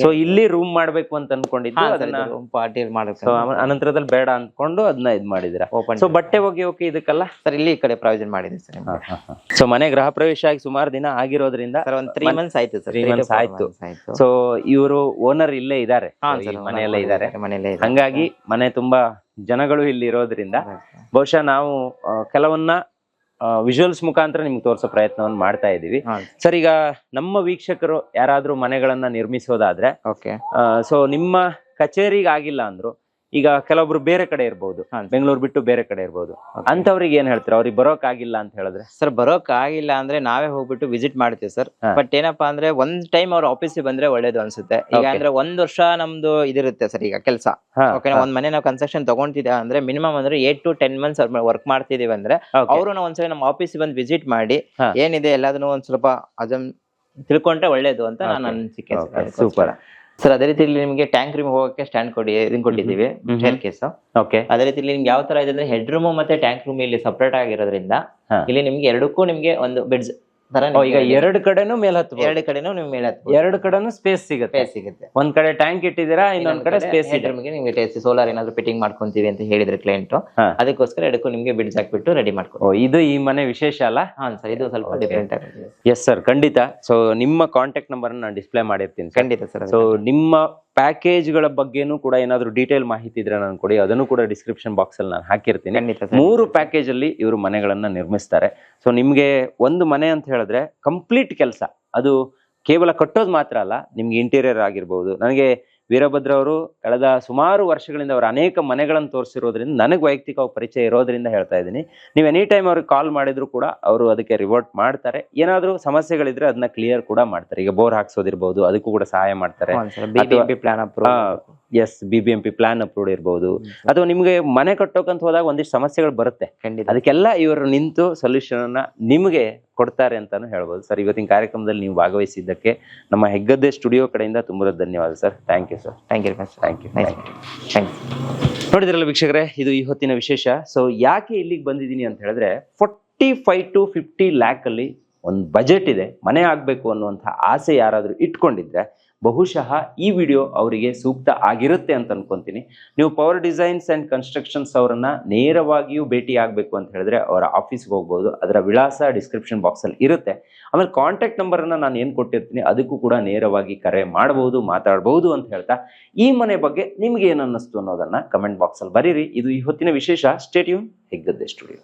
ಸೊ ಇಲ್ಲಿ ರೂಮ್ ಮಾಡ್ಬೇಕು ಅಂತ ಅನ್ಕೊಂಡಿದ್ದು ಅದನ್ನ ಪಾರ್ಟಿಯಲ್ಲಿ ಮಾಡಬೇಕು ಅನಂತರದಲ್ಲಿ ಬೇಡ ಅನ್ಕೊಂಡು ಅದನ್ನ ಇದ್ ಮಾಡಿದ್ರ ಓಪನ್ ಸೊ ಬಟ್ಟೆ ಒಗೆಯೋಕೆ ಇದಕ್ಕಲ್ಲ? ಸರ್ ಇಲ್ಲಿ ಈ ಕಡೆ ಪ್ರಾವಿಷನ್ ಮಾಡಿದೆ ಸರ್ ಸೊ ಮನೆ ಗೃಹ ಪ್ರವೇಶ ಆಗಿ ಸುಮಾರು ದಿನ ಆಗಿರೋದ್ರಿಂದ ಒಂದ್ ತ್ರೀ ಮಂತ್ಸ್ ಆಯ್ತು ಸರ್. ತ್ರೀ ಮಂತ್ಸ್ ಆಯ್ತು. ಸೊ ಇವರು ಓನರ್ ಇಲ್ಲೇ ಈ ಮನೆಯಲ್ಲೇ ಇದಾರೆ ಮನೆಯಲ್ಲೇ ಹಂಗಾಗಿ ಮನೆ ತುಂಬಾ ಜನಗಳು ಇಲ್ಲಿ ಇರೋದ್ರಿಂದ ಬಹುಶಃ ನಾವು ಕೆಲವನ್ನ ವಿಜುವಲ್ಸ್ ಮುಖಾಂತರ ನಿಮ್ಗೆ ತೋರಿಸೋ ಪ್ರಯತ್ನವನ್ನು ಮಾಡ್ತಾ ಇದ್ದೀವಿ ಸರ್ ಈಗ ನಮ್ಮ ವೀಕ್ಷಕರು ಯಾರಾದ್ರೂ ಮನೆಗಳನ್ನ ನಿರ್ಮಿಸೋದಾದ್ರೆ ಓಕೆ ಸೊ ನಿಮ್ಮ ಕಚೇರಿಗೆ ಆಗಿಲ್ಲ ಅಂದ್ರು ಈಗ ಕೆಲವೊಬ್ರು ಬೇರೆ ಕಡೆ ಇರ್ಬೋದು. ಬೆಂಗಳೂರು ಬಿಟ್ಟು ಬೇರೆ ಕಡೆ ಇರ್ಬೋದು. ಅಂತವ್ರಿಗೆ ಏನ್ ಹೇಳ್ತಾರೆ? ಅವ್ರಿಗೆ ಬರೋಕ್ ಆಗಿಲ್ಲ ಅಂತ ಹೇಳಿದ್ರೆ? ಸರ್ ಬರೋಕ್ ಆಗಿಲ್ಲ ಅಂದ್ರೆ ನಾವೇ ಹೋಗ್ಬಿಟ್ಟು ವಿಸಿಟ್ ಮಾಡ್ತೀವಿ ಸರ್. ಬಟ್ ಏನಪ್ಪಾ ಅಂದ್ರೆ ಒಂದ್ ಟೈಮ್ ಅವ್ರ ಆಫೀಸಿಗೆ ಬಂದ್ರೆ ಒಳ್ಳೇದು ಅನ್ಸುತ್ತೆ. ಈಗ ಅಂದ್ರೆ ಒಂದ್ ವರ್ಷ ನಮ್ದು ಇದಿರುತ್ತೆ ಸರ್ ಈಗ ಕೆಲಸ. ಓಕೆ ಒಂದ್ ಮನೆ ನಾವು ಕನ್ಸ್ಟ್ರಕ್ಷನ್ ತಗೊಂತಿದ್ದೆ ಅಂದ್ರೆ ಮಿನಿಮಮ್ ಅಂದ್ರೆ eight to ten months work ಮಾಡ್ತಿದೀವಿ ಅಂದ್ರೆ ಅವ್ರು ನಾವು ಒಂದ್ಸಲ ನಮ್ಮ ಆಫೀಸ್ ಬಂದು ವಿಸಿಟ್ ಮಾಡಿ ಏನಿದೆ ಎಲ್ಲದನ್ನು ಒಂದ್ ಸ್ವಲ್ಪ ಅದನ್ ತಿಳ್ಕೊಂಡ್ರೆ ಒಳ್ಳೇದು ಅಂತ ನಾನು ಅನ್ಸಿಕೆ ಸೂಪರ್. ಸರ್ ಅದೇ ರೀತಿ ಇಲ್ಲಿ ನಿಮಗೆ ಟ್ಯಾಂಕ್ ರೂಮ್ ಹೋಗಕ್ಕೆ ಸ್ಟ್ಯಾಂಡ್ ಕೊಡಿ ಇದನ್ನ ಕೊಟ್ಟಿದ್ದೀವಿ ಸ್ಟೇರ್ ಕೇಸ್ ಓಕೆ ಅದೇ ರೀತಿ ಇಲ್ಲಿ ನಿಮ್ಗೆ ಯಾವ ತರ ಇದೆ ಅಂದ್ರೆ ಹೆಡ್ ರೂಮ್ ಮತ್ತೆ ಟ್ಯಾಂಕ್ ರೂಮ್ ಇಲ್ಲಿ ಸಪರೇಟ್ ಆಗಿರೋದ್ರಿಂದ ಇಲ್ಲಿ ನಿಮ್ಗೆ ಎರಡಕ್ಕೂ ನಿಮ್ಗೆ ಒಂದು ಬೆಡ್ಸ್ ತರ ಓ, ಈಗ ಎರಡು ಕಡೆನೂ ಮೇಲ್ ಹತ್ಬೋದು. ಎರಡು ಕಡೆನೂ ನಿಮ್ಗೆ ಮೇಲೆ ಎರಡು ಕಡೆನೂ ಸ್ಪೇಸ್ ಸಿಗುತ್ತೆ. ಸ್ಪೇಸ್ ಸಿಗುತ್ತೆ. ಒಂದ್ ಕಡೆ ಟ್ಯಾಂಕ್ ಇಟ್ಟಿದ್ದೀರಾ ಇನ್ನೊಂದ್ ಕಡೆ ಸ್ಪೇಸ್ ಇದೆ. ನಿಮ್ಗೆ ಸೋಲಾರ್ ಏನಾದ್ರು ಫಿಟ್ಟಿಂಗ್ ಮಾಡ್ಕೊಂತೀವಿ ಅಂತ ಹೇಳಿದ್ರೆ ಕ್ಲೈಂಟ್ ಹಾ. ಅದಕ್ಕೋಸ್ಕರ ಎಡಕ್ಕೂ ನಿಮ್ಗೆ ಬಿಡ್ಸ್ ಹಾಕ್ಬಿಟ್ಟು ರೆಡಿ ಮಾಡ್ಕೊಂಡು. ಓ ಇದು ಈ ಮನೆ ವಿಶೇಷ ಅಲ್ಲ? ಹಾ ಸರ್ ಇದು ಸ್ವಲ್ಪ. ಡಿಫ್ರೆಂಟ್ ಆಗಿದೆ. ಎಸ್ ಸರ್ ಖಂಡಿತ. ಸೊ ನಿಮ್ಮ ಕಾಂಟ್ಯಾಕ್ಟ್ ನಂಬರ್ ನಾನು ಡಿಸ್ಪ್ಲೇ ಮಾಡಿರ್ತೀನಿ. ಖಂಡಿತ ಸರ್ ಸೊ ನಿಮ್ಮ ಪ್ಯಾಕೇಜ್ಗಳ ಬಗ್ಗೆನೂ ಕೂಡ ಏನಾದರೂ ಡೀಟೇಲ್ ಮಾಹಿತಿ ಇದ್ರೆ ನಾನು ಕೊಡಿ. ಅದನ್ನು ಕೂಡ ಡಿಸ್ಕ್ರಿಪ್ಷನ್ ಬಾಕ್ಸ್ ಅಲ್ಲಿ ನಾನು ಹಾಕಿರ್ತೀನಿ. ಮೂರು ಪ್ಯಾಕೇಜ್ ಅಲ್ಲಿ ಇವರು ಮನೆಗಳನ್ನ ನಿರ್ಮಿಸ್ತಾರೆ. ಸೊ ನಿಮ್ಗೆ ಒಂದು ಮನೆ ಅಂತ ಹೇಳಿದ್ರೆ ಕಂಪ್ಲೀಟ್ ಕೆಲಸ. ಅದು ಕೇವಲ ಕಟ್ಟೋದು ಮಾತ್ರ ಅಲ್ಲ ನಿಮ್ಗೆ ಇಂಟೀರಿಯರ್ ಆಗಿರ್ಬೋದು. ನನಗೆ ವೀರಭದ್ರ ಅವರು ಕಳೆದ ಸುಮಾರು ವರ್ಷಗಳಿಂದ ಅವರು ಅನೇಕ ಮನೆಗಳನ್ನು ತೋರಿಸಿರೋದ್ರಿಂದ ನನಗೆ ವೈಯಕ್ತಿಕವಾಗಿ ಪರಿಚಯ ಇರೋದ್ರಿಂದ ಹೇಳ್ತಾ ಇದ್ದೀನಿ. ನೀವು ಎನಿ ಟೈಮ್ ಅವ್ರಿಗೆ ಕಾಲ್ ಮಾಡಿದ್ರು ಕೂಡ ಅವರು ಅದಕ್ಕೆ ರಿವರ್ಟ್ ಮಾಡ್ತಾರೆ. ಏನಾದರೂ ಸಮಸ್ಯೆಗಳಿದ್ರೆ ಅದನ್ನ ಕ್ಲಿಯರ್ ಕೂಡ ಮಾಡ್ತಾರೆ. ಈಗ ಬೋರ್ ಹಾಕ್ಸೋದಿರ್ಬೋದು ಅದಕ್ಕೂ ಕೂಡ ಸಹಾಯ ಮಾಡ್ತಾರೆ. Plan S B B M P plan approved ಇರ್ಬೋದು. ಅಥವಾ ನಿಮಗೆ ಮನೆ ಕಟ್ಟೋಕಂತ ಹೋದಾಗ ಒಂದಿಷ್ಟು ಸಮಸ್ಯೆಗಳು ಬರುತ್ತೆ. ಖಂಡಿತ. ಅದಕ್ಕೆಲ್ಲ ಇವರು ನಿಂತು ಸೊಲ್ಯೂಷನ್ ಅನ್ನ ನಿಮಗೆ ಕೊಡ್ತಾರೆ ಅಂತಾನು ಹೇಳ್ಬೋದು. ಸರ್ ಇವತ್ತಿನ ಕಾರ್ಯಕ್ರಮದಲ್ಲಿ ನೀವು ಭಾಗವಹಿಸಿದ್ದಕ್ಕೆ ನಮ್ಮ ಹೆಗ್ಗದ್ದೆ ಸ್ಟುಡಿಯೋ ಕಡೆಯಿಂದ ತುಂಬ ಧನ್ಯವಾದ sir thank you sir thank you thank you thank you ನೋಡಿದ್ರಲ್ಲ ವೀಕ್ಷಕರೇ ಇದು ಈ ಹೊತ್ತಿನ ವಿಶೇಷ. ಸೊ ಯಾಕೆ ಇಲ್ಲಿಗೆ ಬಂದಿದ್ದೀನಿ ಅಂತ ಹೇಳಿದ್ರೆ forty five to fifty lakh ಅಲ್ಲಿ ಒಂದು ಬಜೆಟ್ ಇದೆ. ಮನೆ ಆಗಬೇಕು ಅನ್ನುವಂಥ ಆಸೆ ಯಾರಾದರೂ ಇಟ್ಕೊಂಡಿದ್ರೆ ಬಹುಶಃ ಈ ವಿಡಿಯೋ ಅವರಿಗೆ ಸೂಕ್ತ ಆಗಿರುತ್ತೆ ಅಂತ ಅನ್ಕೊಂತೀನಿ. ನೀವು ಪವರ್ ಡಿಸೈನ್ಸ್ ಆ್ಯಂಡ್ ಕನ್ಸ್ಟ್ರಕ್ಷನ್ಸ್ ಅವರನ್ನ ನೇರವಾಗಿಯೂ ಭೇಟಿ ಆಗಬೇಕು ಅಂತ ಹೇಳಿದ್ರೆ ಅವರ ಆಫೀಸ್ಗೆ ಹೋಗ್ಬೋದು. ಅದರ ವಿಳಾಸ ಡಿಸ್ಕ್ರಿಪ್ಷನ್ ಬಾಕ್ಸಲ್ಲಿ ಇರುತ್ತೆ. ಆಮೇಲೆ ಕಾಂಟ್ಯಾಕ್ಟ್ ನಂಬರನ್ನು ನಾನು ಏನು ಕೊಟ್ಟಿರ್ತೀನಿ, ಅದಕ್ಕೂ ಕೂಡ ನೇರವಾಗಿ ಕರೆ ಮಾಡಬಹುದು ಮಾತಾಡಬಹುದು ಅಂತ ಹೇಳ್ತಾ, ಈ ಮನೆ ಬಗ್ಗೆ ನಿಮ್ಗೆ ಏನು ಅನ್ನಿಸ್ತು ಅನ್ನೋದನ್ನು ಕಮೆಂಟ್ ಬಾಕ್ಸಲ್ಲಿ ಬರೀರಿ. ಇದು ಈ ಹೊತ್ತಿನ ವಿಶೇಷ. Stay tuned Heggadde studio